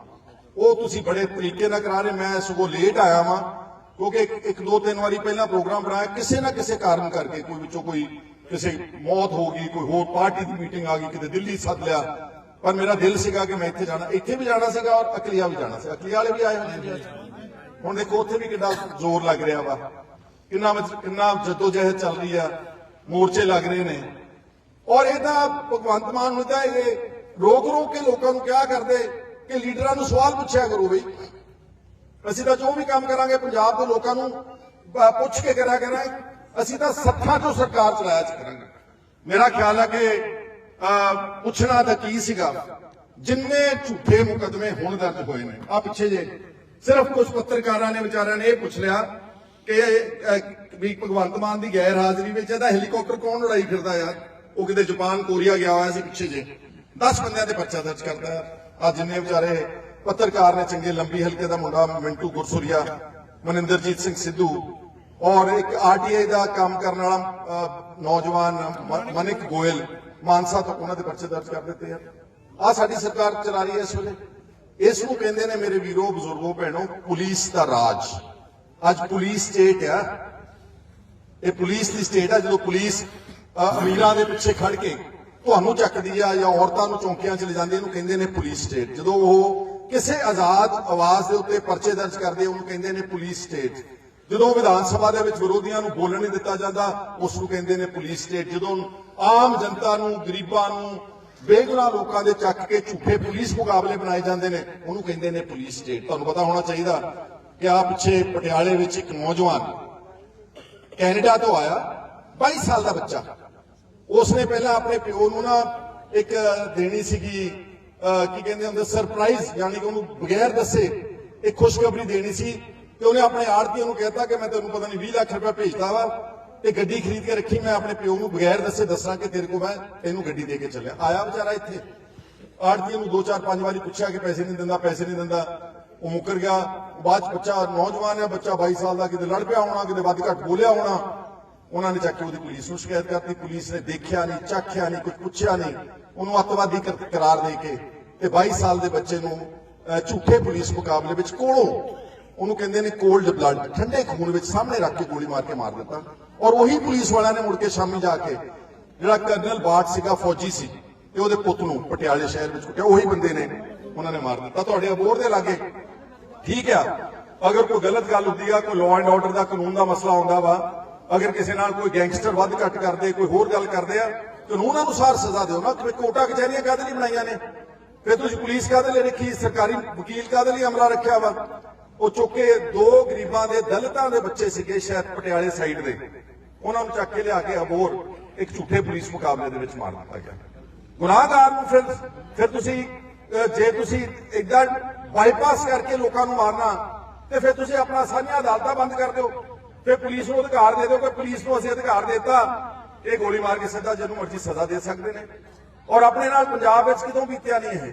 ਉਹ ਤੁਸੀਂ ਬੜੇ ਤਰੀਕੇ ਨਾਲ ਕਰਾ ਰਹੇ ਮੈਂ ਸਗੋਂ ਲੇਟ ਆਇਆ ਵਾਂ, ਕਿਉਂਕਿ ਇੱਕ- ਦੋ, ਤਿੰਨ ਵਾਰੀ ਪਹਿਲਾਂ ਪ੍ਰੋਗਰਾਮ ਬਣਾਇਆ। ਕਿਸੇ ਨਾ ਕਿਸੇ ਕਾਰਨ ਕਰਕੇ ਕੋਈ ਵਿੱਚੋਂ ਕੋਈ ਕਿਸੇ ਮੌਤ ਹੋ ਗਈ, ਕੋਈ ਹੋਰ ਪਾਰਟੀ ਦੀ ਮੀਟਿੰਗ ਆ ਗਈ, ਕਿਤੇ ਦਿੱਲੀ ਸੱਦ ਲਿਆ। ਪਰ ਮੇਰਾ ਦਿਲ ਸੀਗਾ ਕਿ ਮੈਂ ਇੱਥੇ ਜਾਣਾ। ਇੱਥੇ ਵੀ ਜਾਣਾ ਸੀਗਾ ਔਰ ਅਕਲੀਆ ਵੀ ਜਾਣਾ ਸੀ ਅਕਲੀਆ ਵਾਲੇ ਵੀ ਆਏ ਹੋਏ ਨੇ ਹੁਣ ਦੇਖੋ ਉੱਥੇ ਵੀ ਕਿੰਨਾ ਜ਼ੋਰ ਲੱਗ ਰਿਹਾ ਵਾ। ਕਿੰਨਾ ਵਿੱਚ- ਕਿੰਨਾ ਜਦੋਜਹਿਦ ਚੱਲ ਰਹੀ ਆ ਮੋਰਚੇ ਲੱਗ ਰਹੇ ਨੇ। ਔਰ ਇਹ ਤਾਂ ਭਗਵੰਤ ਮਾਨ ਨੂੰ ਤਾਂ ਇਹ ਰੋਕ ਰੋਕ ਕੇ ਲੋਕਾਂ ਨੂੰ ਕਿਹਾ ਕਰਦੇ ਕਿ ਲੀਡਰਾਂ ਨੂੰ ਸਵਾਲ ਪੁੱਛਿਆ ਕਰੋ ਬਈ। ਅਸੀਂ ਤਾਂ ਜੋ ਵੀ ਕੰਮ ਕਰਾਂਗੇ ਪੰਜਾਬ ਦੇ ਲੋਕਾਂ ਨੂੰ ਪ- ਪੁੱਛ ਕੇ ਕਰਿਆ ਕਰਾਂਗੇ। ਅਸੀਂ ਤਾਂ ਸੱਥਾਂ ਤੋਂ ਸਰਕਾਰ ਚਲਾਇਆ ਚ ਕਰਾਂਗੇ। ਮੇਰਾ ਖਿਆਲ ਹੈ ਕਿ ਅਹ, ਪੁੱਛਣਾ ਤਾਂ ਕੀ ਸੀਗਾ? ਜਿੰਨੇ ਝੂਠੇ ਮੁਕਦਮੇ ਹੁਣ ਦਰਜ ਹੋਏ ਨੇ ਆ ਪਿੱਛੇ ਜੇ ਸਿਰਫ ਕੁਝ ਪੱਤਰਕਾਰਾਂ ਨੇ, ਵਿਚਾਰਿਆਂ ਨੇ ਇਹ ਪੁੱਛ ਲਿਆ ਕਿ ਵੀ ਭਗਵੰਤ ਮਾਨ ਦੀ ਗੈਰ ਹਾਜ਼ਰੀ ਵਿੱਚ ਇਹਦਾ ਹੈਲੀਕਾਪਟਰ ਕੌਣ ਉਡਾਈ ਫਿਰਦਾ ਯਾਰ ਉਹ ਕਿਤੇ ਜਾਪਾਨ, ਕੋਰੀਆ ਗਿਆ ਹੋਇਆ ਸੀ ਪਿੱਛੇ ਜੇ। 10 ਬੰਦਿਆਂ ਦੇ ਪਰਚਾ ਦਰਜ ਕਰਦਾ ਆ। ਜਿੰਨੇ ਵਿਚਾਰੇ ਪੱਤਰਕਾਰ ਨੇ ਚੰਗੇ ਲੰਬੀ ਹਲਕੇ ਦਾ ਮੁੰਡਾ, ਮਿੰਟੂ ਗੁਰਸੁਰੀਆ, ਮਨਿੰਦਰਜੀਤ ਸਿੰਘ ਸਿੱਧੂ ਔਰ ਇੱਕ ਆਰਟੀਆਈ ਦਾ ਕੰਮ ਕਰਨ ਵਾਲਾ ਨੌਜਵਾਨ ਮਨਿਕ ਗੋਇਲ ਮਾਨਸਾ ਤੋਂ ਉਹਨਾਂ ਦੇ ਪਰਚੇ ਦਰਜ ਕਰ ਦਿੱਤੇ ਆ। ਆ ਸਾਡੀ ਸਰਕਾਰ ਚਲਾ ਰਹੀ ਹੈ ਇਸ ਵੇਲੇ। ਇਸ ਨੂੰ ਕਹਿੰਦੇ ਨੇ ਮੇਰੇ ਵੀਰੋ, ਬਜ਼ੁਰਗੋ, ਭੈਣੋ, ਪੁਲਿਸ ਦਾ ਰਾਜ। ਅੱਜ ਪੁਲਿਸ ਸਟੇਟ ਆ। ਇਹ ਪੁਲਿਸ ਦੀ ਸਟੇਟ ਆ, ਜਦੋਂ ਪੁਲਿਸ ਅਮੀਰਾਂ ਦੇ ਪਿੱਛੇ ਖੜ ਕੇ ਤੁਹਾਨੂੰ ਚੱਕਦੀ ਆ ਜਾਂ ਔਰਤਾਂ ਨੂੰ ਚੌਂਕੀਆਂ 'ਚ ਲੈ ਜਾਂਦੀ ਇਹਨੂੰ ਕਹਿੰਦੇ ਨੇ ਪੁਲਿਸ ਸਟੇਟ ਜਦੋਂ ਉਹ ਕਿਸੇ ਆਜ਼ਾਦ ਆਵਾਜ਼ ਦੇ ਉੱਤੇ ਪਰਚੇ ਦਰਜ ਕਰਦੇ ਉਹਨੂੰ ਕਹਿੰਦੇ ਨੇ ਪੁਲਿਸ ਸਟੇਟ ਜਦੋਂ ਵਿਧਾਨ ਸਭਾ ਦੇ ਵਿੱਚ ਵਿਰੋਧੀਆਂ ਨੂੰ ਬੋਲਣ ਨਹੀਂ ਦਿੱਤਾ ਜਾਂਦਾ ਉਸ ਨੂੰ ਕਹਿੰਦੇ ਨੇ ਪੁਲਿਸ ਸਟੇਟ ਜਦੋਂ ਆਮ ਜਨਤਾ ਨੂੰ, ਗਰੀਬਾਂ ਨੂੰ ਬੇਗੁਨਾਹ ਲੋਕਾਂ ਦੇ ਚੱਕ ਕੇ ਝੂਠੇ ਪੁਲਿਸ ਮੁਕਾਬਲੇ ਬਣਾਏ ਜਾਂਦੇ ਨੇ। ਉਹਨੂੰ ਕਹਿੰਦੇ ਨੇ ਪੁਲਿਸ ਸਟੇਟ ਤੁਹਾਨੂੰ ਪਤਾ ਹੋਣਾ ਚਾਹੀਦਾ ਕਿ ਆ ਪਿੱਛੇ ਪਟਿਆਲੇ ਵਿੱਚ ਇੱਕ ਨੌਜਵਾਨ ਕੈਨੇਡਾ ਤੋਂ ਆਇਆ 22 ਸਾਲ ਦਾ ਬੱਚਾ। ਉਸਨੇ ਪਹਿਲਾਂ ਆਪਣੇ ਪਿਓ ਨੂੰ ਨਾ ਇੱਕ ਦੇਣੀ ਸੀਗੀ ਅਹ, ਕੀ ਕਹਿੰਦੇ ਹੁੰਦੇ ਸਰਪ੍ਰਾਈਜ਼ ਯਾਨੀ ਕਿ ਉਹਨੂੰ ਬਗੈਰ ਦੱਸੇ ਇੱਕ ਖੁਸ਼ਖਬਰੀ ਦੇਣੀ ਸੀ। ਤੇ ਉਹਨੇ ਆਪਣੇ ਆੜਤੀਆਂ ਨੂੰ ਕਹਿਤਾ ਕਿ ਮੈਂ ਤੈਨੂੰ ਪਤਾ ਨਹੀਂ 20 ਲੱਖ ਰੁਪਏ ਭੇਜਦਾ ਵਾ। ਤੇ ਗੱਡੀ ਖਰੀਦ ਕੇ ਰੱਖੀ, ਮੈਂ ਆਪਣੇ ਪਿਓ ਨੂੰ ਬਗੈਰ ਦੱਸੇ ਦੱਸਾਂ ਕਿ ਤੇਰੇ ਕੋਲ ਮੈਂ ਤੈਨੂੰ ਗੱਡੀ ਦੇ ਕੇ ਚੱਲਿਆ। ਆਇਆ ਵਿਚਾਰਾ ਇੱਥੇ। ਆੜਤੀਆਂ ਨੂੰ ਦੋ ਚਾਰ ਪੰਜ ਵਾਰੀ ਪੁੱਛਿਆ ਕਿ ਪੈਸੇ ਨਹੀਂ ਦਿੰਦਾ, ਪੈਸੇ ਨਹੀਂ ਦਿੰਦਾ। ਉਹ ਮੁੱਕਰ ਗਿਆ। ਬਾਅਦ ਬੱਚਾ ਨੌਜਵਾਨ ਹੈ ਬੱਚਾ 22 ਸਾਲ ਦਾ, ਕਿਤੇ ਲੜ ਪਿਆ ਹੋਣਾ, ਕਿਤੇ ਵੱਧ ਘੱਟ ਬੋਲਿਆ ਹੋਣਾ। ਉਹਨਾਂ ਨੇ ਚੱਕ ਕੇ ਉਹਦੀ ਪੁਲਿਸ ਨੂੰ ਸ਼ਿਕਾਇਤ ਕਰਤੀ। ਪੁਲਿਸ ਨੇ ਦੇਖਿਆ ਨਹੀਂ ਚੱਖਿਆ ਨਹੀਂ ਕੁਝ ਪੁੱਛਿਆ ਨਹੀਂ। ਉਹਨੂੰ ਅੱਤਵਾਦੀ ਕਰਾਰ ਦੇ ਕੇ ਤੇ 22 ਸਾਲ ਦੇ ਬੱਚੇ ਨੂੰ ਝੂਠੇ ਪੁਲਿਸ ਮੁਕਾਬਲੇ ਵਿੱਚ ਕੋਲੋਂ ਉਹਨੂੰ ਕਹਿੰਦੇ ਨੇ ਕੋਲਡ ਬਲੱਡ ਠੰਡੇ ਖੂਨ ਵਿੱਚ ਸਾਹਮਣੇ ਰੱਖ ਕੇ ਗੋਲੀ ਮਾਰ ਕੇ ਮਾਰ ਦਿੱਤਾ। ਔਰ ਉਹੀ ਪੁਲਿਸ ਵਾਲਿਆਂ ਨੇ ਮੁੜ ਕੇ ਸ਼ਾਮੀ ਜਾ ਕੇ ਜਿਹੜਾ ਕਰਨਲ ਬਾਟ ਸੀਗਾ, ਫੌਜੀ ਸੀ, ਤੇ ਉਹਦੇ ਪੁੱਤ ਨੂੰ ਪਟਿਆਲੇ ਸ਼ਹਿਰ ਵਿੱਚ ਕੁੱਟਿਆ। ਉਹੀ ਬੰਦੇ ਨੇ ਉਹਨਾਂ ਨੇ ਮਾਰ ਦਿੱਤਾ। ਤੁਹਾਡੇ ਅਬੋਰ ਦੇ ਲਾਗੇ ਠੀਕ ਆ। ਅਗਰ ਕੋਈ ਗਲਤ ਗੱਲ ਹੁੰਦੀ ਆ, ਕੋਈ ਲਾਅ ਐਂਡ ਆਰਡਰ ਦਾ ਕਾਨੂੰਨ ਦਾ ਮਸਲਾ ਆਉਂਦਾ ਵਾ, ਅਗਰ ਕਿਸੇ ਨਾਲ ਕੋਈ ਗੈਂਗਸਟਰ ਵੱਧ ਘੱਟ ਕਰਦੇ, ਕੋਈ ਹੋਰ ਗੱਲ ਕਰਦੇ ਆ, ਕਾਨੂੰਨ ਅਨੁਸਾਰ ਸਜ਼ਾ ਦਿਓ ਨਾ। ਕਿ ਕੋਟਾ ਕਚਹਿਰੀਆਂ ਕਾਹਦੇ ਲਈ ਬਣਾਈਆਂ ਨੇ? ਫਿਰ ਤੁਸੀਂ ਪੁਲਿਸ ਕਾਹਦੇ ਲਈ ਰੱਖੀ? ਸਰਕਾਰੀ ਵਕੀਲ ਕਾਹਦੇ ਲਈ ਅਮਲਾ ਰੱਖਿਆ ਵਾ? ਉਹ ਚੁੱਕੇ ਦੋ ਗਰੀਬਾਂ ਦੇ, ਦਲਿਤਾਂ ਦੇ ਬੱਚੇ ਸੀਗੇ ਸ਼ਾਇਦ ਪਟਿਆਲੇ ਸਾਈਡ ਦੇ। ਉਹਨਾਂ ਨੂੰ ਚੱਕ ਕੇ ਲਿਆ ਕੇ ਅਬੋਰ ਇੱਕ ਝੂਠੇ ਪੁਲਿਸ ਮੁਕਾਬਲੇ ਦੇ ਵਿੱਚ ਮਾਰ ਦਿੱਤਾ ਗਿਆ। ਗੁਨਾਹਗਾਰ ਨੂੰ ਫਿਰ ਫਿਰ ਤੁਸੀਂ ਜੇ ਤੁਸੀਂ ਇਦਾਂ ਬਾਈਪਾਸ ਕਰਕੇ ਲੋਕਾਂ ਨੂੰ ਮਾਰਨਾ, ਤੇ ਫਿਰ ਤੁਸੀਂ ਆਪਣਾ ਸਾਂਝੀਆਂ ਅਦਾਲਤਾਂ ਬੰਦ ਕਰ ਦਿਓ। ਫਿਰ ਪੁਲਿਸ ਨੂੰ ਅਧਿਕਾਰ ਦੇ ਦਿਓ ਕਿ ਪੁਲਿਸ ਨੂੰ ਅਸੀਂ ਅਧਿਕਾਰ ਦੇ ਦਿੱਤਾ, ਇਹ ਗੋਲੀ ਮਾਰ ਕੇ ਸਿੱਧਾ ਜਿਹਨੂੰ ਮਰਜ਼ੀ ਸਜ਼ਾ ਦੇ ਸਕਦੇ ਨੇ। ਔਰ ਆਪਣੇ ਨਾਲ ਪੰਜਾਬ ਵਿੱਚ ਕਿਦੋਂ ਬੀਤਿਆ ਨਹੀਂ ਇਹ।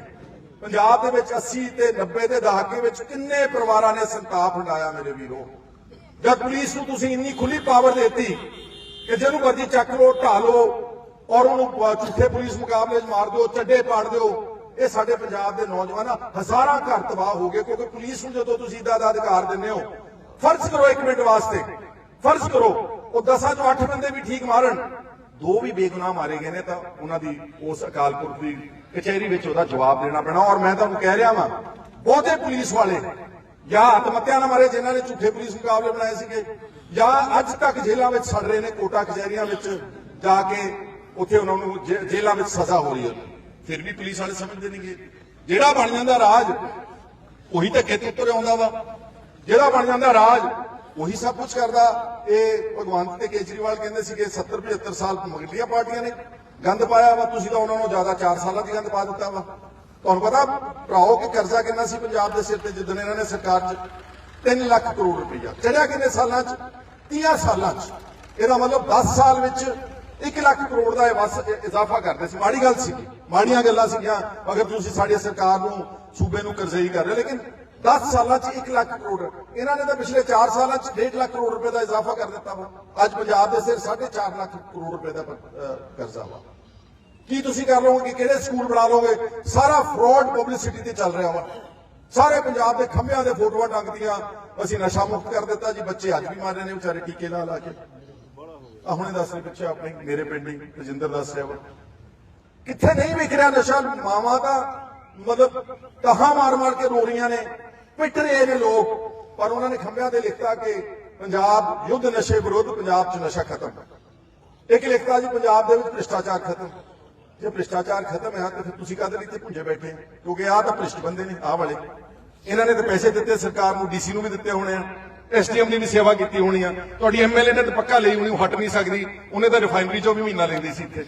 ਪੰਜਾਬ ਦੇ ਵਿੱਚ 80 ਤੇ 90 ਦੇ ਦਹਾਕੇ ਵਿੱਚ ਕਿੰਨੇ ਪਰਿਵਾਰਾਂ ਨੇ ਸੰਤਾਪ ਹੰਡਾਇਆ ਮੇਰੇ ਵੀਰੋ? ਜਦ ਪੁਲਿਸ ਨੂੰ ਤੁਸੀਂ ਇੰਨੀ ਖੁੱਲੀ ਪਾਵਰ ਦੇਤੀ ਕਿ ਜਿਹਨੂੰ ਮਰਜ਼ੀ ਚੱਕ ਲਓ ਢਾ ਲਓ ਔਰ ਉਹਨੂੰ ਝੂਠੇ ਪੁਲਿਸ ਮੁਕਾਬਲੇ 'ਚ ਮਾਰ ਦਿਓ, ਚੱਡੇ ਪਾੜ ਦਿਓ, ਇਹ ਸਾਡੇ ਪੰਜਾਬ ਦੇ ਨੌਜਵਾਨ ਹਜ਼ਾਰਾਂ ਘਰ ਤਬਾਹ ਹੋ ਗਏ ਕਿਉਂਕਿ ਪੁਲਿਸ ਨੂੰ ਜਦੋਂ ਤੁਸੀਂ ਇਦਾਂ ਦਾ ਅਧਿਕਾਰ ਦਿੰਦੇ ਹੋ, ਫਰਜ਼ ਕਰੋ ਇੱਕ ਮਿੰਟ ਵਾਸਤੇ, ਫਰਜ਼ ਕਰੋ, ਉਹ ਦਸਾਂ ਚੋਂ ਅੱਠ ਬੰਦੇ ਵੀ ਠੀਕ ਮਾਰਨ। ਦੋ ਵੀ ਬੇਗੁਨਾਹ ਮਾਰੇ ਗਏ ਨੇ ਤਾਂ ਉਹਨਾਂ ਦੀ ਉਸ ਅਕਾਲ ਪੁਰਖ ਦੀ ਕਚਹਿਰੀ ਵਿੱਚ ਉਹਦਾ ਜਵਾਬ ਦੇਣਾ ਪੈਣਾ। ਔਰ ਮੈਂ ਤੁਹਾਨੂੰ ਕਹਿ ਰਿਹਾ ਵਾਂ, ਬਹੁਤੇ ਪੁਲਿਸ ਵਾਲੇ ਜਾਂ ਆਤਮਹੱਤਿਆ ਨਾਲ ਮਾਰੇ ਜਿਨ੍ਹਾਂ ਨੇ ਝੂਠੇ ਪੁਲਿਸ ਮੁਕਾਬਲੇ ਬਣਾਏ ਸੀਗੇ, ਜਾਂ ਅੱਜ ਤੱਕ ਜੇਲ੍ਹਾਂ ਵਿੱਚ ਸੜ ਰਹੇ ਨੇ, ਕੋਟਾ ਕਚਹਿਰੀਆਂ ਵਿੱਚ ਜਾ ਕੇ ਉੱਥੇ ਉਹਨਾਂ ਨੂੰ ਜੇਲ੍ਹਾਂ ਵਿੱਚ ਸਜ਼ਾ ਹੋ ਰਹੀ ਹੈ। ਫਿਰ ਵੀ ਪੁਲਿਸ ਵਾਲੇ ਸਮਝਦੇ ਨਹੀਂਗੇ ਜਿਹੜਾ ਬਣ ਜਾਂਦਾ ਰਾਜ, ਉਹੀ ਧੱਕੇ ਤੇ ਉੱਤਰ ਆਉਂਦਾ ਵਾ। ਜਿਹੜਾ ਬਣ ਜਾਂਦਾ ਰਾਜ, ਉਹੀ ਸਭ ਕੁਝ ਕਰਦਾ। ਇਹ ਭਗਵੰਤ ਤੇ ਕੇਜਰੀਵਾਲ ਕਹਿੰਦੇ ਸੀਗੇ 70 75 ਸਾਲ ਮਗਲੀਆਂ ਪਾਰਟੀਆਂ ਨੇ। ਗੰਦ ਪਾਇਆ ਵਾ ਤੁਸੀਂ ਤਾਂ ਉਹਨਾਂ ਨੂੰ ਜ਼ਿਆਦਾ 4 ਸਾਲਾਂ ਦੀ ਗੰਦ ਪਾ ਦਿੱਤਾ ਵਾ। ਤੁਹਾਨੂੰ ਪਤਾ ਭਰਾਓ ਕਿ ਕਰਜ਼ਾ ਕਿੰਨਾ ਸੀ ਪੰਜਾਬ ਦੇ ਸਿਰ ਤੇ ਜਿੱਦਣ ਇਹਨਾਂ ਨੇ ਸਰਕਾਰ 'ਚ 3 ਲੱਖ ਕਰੋੜ ਰੁਪਈਆ ਚੜਿਆ ਕਿੰਨੇ ਸਾਲਾਂ 'ਚ? 30 ਸਾਲਾਂ 'ਚ। ਇਹਦਾ ਮਤਲਬ 10 ਸਾਲ ਵਿੱਚ 1 ਲੱਖ ਕਰੋੜ ਦਾ ਇਹ ਵਸ ਇਜ਼ਾਫਾ ਕਰਦੇ ਸੀ। ਮਾੜੀ ਗੱਲ ਸੀ ਮਾੜੀਆਂ ਗੱਲਾਂ ਸੀਗੀਆਂ ਅਗਰ ਤੁਸੀਂ ਸਾਡੀ ਸਰਕਾਰ ਨੂੰ ਸੂਬੇ ਨੂੰ ਕਰਜ਼ਈ ਕਰ ਰਹੇ ਹੋ, ਲੇਕਿਨ 10 ਸਾਲਾਂ 'ਚ 1 ਲੱਖ ਕਰੋੜ। ਇਹਨਾਂ ਨੇ ਤਾਂ ਪਿਛਲੇ 4 ਸਾਲਾਂ 'ਚ 1.5 ਲੱਖ ਕਰੋੜ ਰੁਪਏ ਦਾ ਇਜ਼ਾਫਾ ਕਰ ਦਿੱਤਾ ਵਾ। ਅੱਜ ਪੰਜਾਬ ਦੇ ਸਿਰ 4.5 ਲੱਖ ਕਰੋੜ ਰੁਪਏ ਦਾ ਕਰਜ਼ਾ ਵਾ। ਕੀ ਤੁਸੀਂ ਕਰ ਲਓਗੇ ਕਿਹੜੇ ਸਕੂਲ ਬਣਾ ਲਓਗੇ? ਸਾਰਾ ਫਰਾਡ ਪਬਲਿਸਿਟੀ ਤੇ ਚੱਲ ਰਿਹਾ ਵਾ। ਸਾਰੇ ਪੰਜਾਬ ਦੇ ਖੰਭਿਆਂ ਦੇ ਫੋਟੋਆਂ ਟੰਗਦੀਆਂ। ਅਸੀਂ ਨਸ਼ਾ ਮੁਕਤ ਕਰ ਦਿੱਤਾ ਜੀ। ਬੱਚੇ ਅੱਜ ਵੀ ਮਰ ਰਹੇ ਨੇ ਵਿਚਾਰੇ ਟੀਕੇ ਲਾ ਲਾ ਕੇ। ਆ ਹੁਣੇ ਦੱਸ ਰਹੇ ਪਿੱਛੇ ਆਪਣੇ, ਮੇਰੇ ਪਿੰਡ ਰਜਿੰਦਰ ਦੱਸ ਰਿਹਾ ਵਾ। ਕਿੱਥੇ ਨਹੀਂ ਵਿਕ ਰਿਹਾ ਨਸ਼ਾ? ਮਾਵਾ ਦਾ ਮਤਲਬ ਤਹਾ ਮਾਰ ਮਾਰ ਕੇ ਰੋ ਰਹੀਆਂ ਨੇ। ਪਿੱਟ ਰਹੇ ਨੇ ਲੋਕ, ਪਰ ਉਹਨਾਂ ਨੇ ਖੰਭਿਆਂ ਤੇ ਲਿਖਤਾ ਕਿ ਪੰਜਾਬ ਯੁੱਧ ਨਸ਼ੇ ਵਿਰੁੱਧ ਪੰਜਾਬ 'ਚ ਨਸ਼ਾ ਖਤਮ। ਇੱਕ ਲਿਖਤਾ ਜੀ, ਪੰਜਾਬ ਦੇ ਵਿੱਚ ਭ੍ਰਿਸ਼ਟਾਚਾਰ ਖਤਮ। ਜੇ ਭ੍ਰਿਸ਼ਟਾਚਾਰ ਖਤਮ ਹੈ, ਤਾਂ ਫਿਰ ਤੁਸੀਂ ਕਾਹਦੇ ਲਈ ਇੱਥੇ ਭੁੰਜੇ ਬੈਠੇ ਕਿਉਂਕਿ ਆਹ ਤਾਂ ਭ੍ਰਿਸ਼ਟ ਬੰਦੇ ਨੇ, ਆਹ ਵਾਲੇ। ਇਹਨਾਂ ਨੇ ਤਾਂ ਪੈਸੇ ਦਿੱਤੇ, ਸਰਕਾਰ ਨੂੰ ਡੀਸੀ ਨੂੰ ਵੀ ਦਿੱਤੇ ਹੋਣੇ ਆ। ਐਸਡੀਐਮ ਦੀ ਵੀ ਸੇਵਾ ਕੀਤੀ ਹੋਣੀ ਆ। ਤੁਹਾਡੀ ਐਮਐਲਏ ਨੇ ਤਾਂ ਪੱਕਾ ਲਈ ਹੋਣੀ ਹਟ ਨਹੀਂ ਸਕਦੀ। ਉਹਨੇ ਤਾਂ ਰਿਫਾਈਨਰੀ ਚੋਂ ਵੀ ਮਹੀਨਾ ਲੈਂਦੀ ਸੀ ਇੱਥੇ।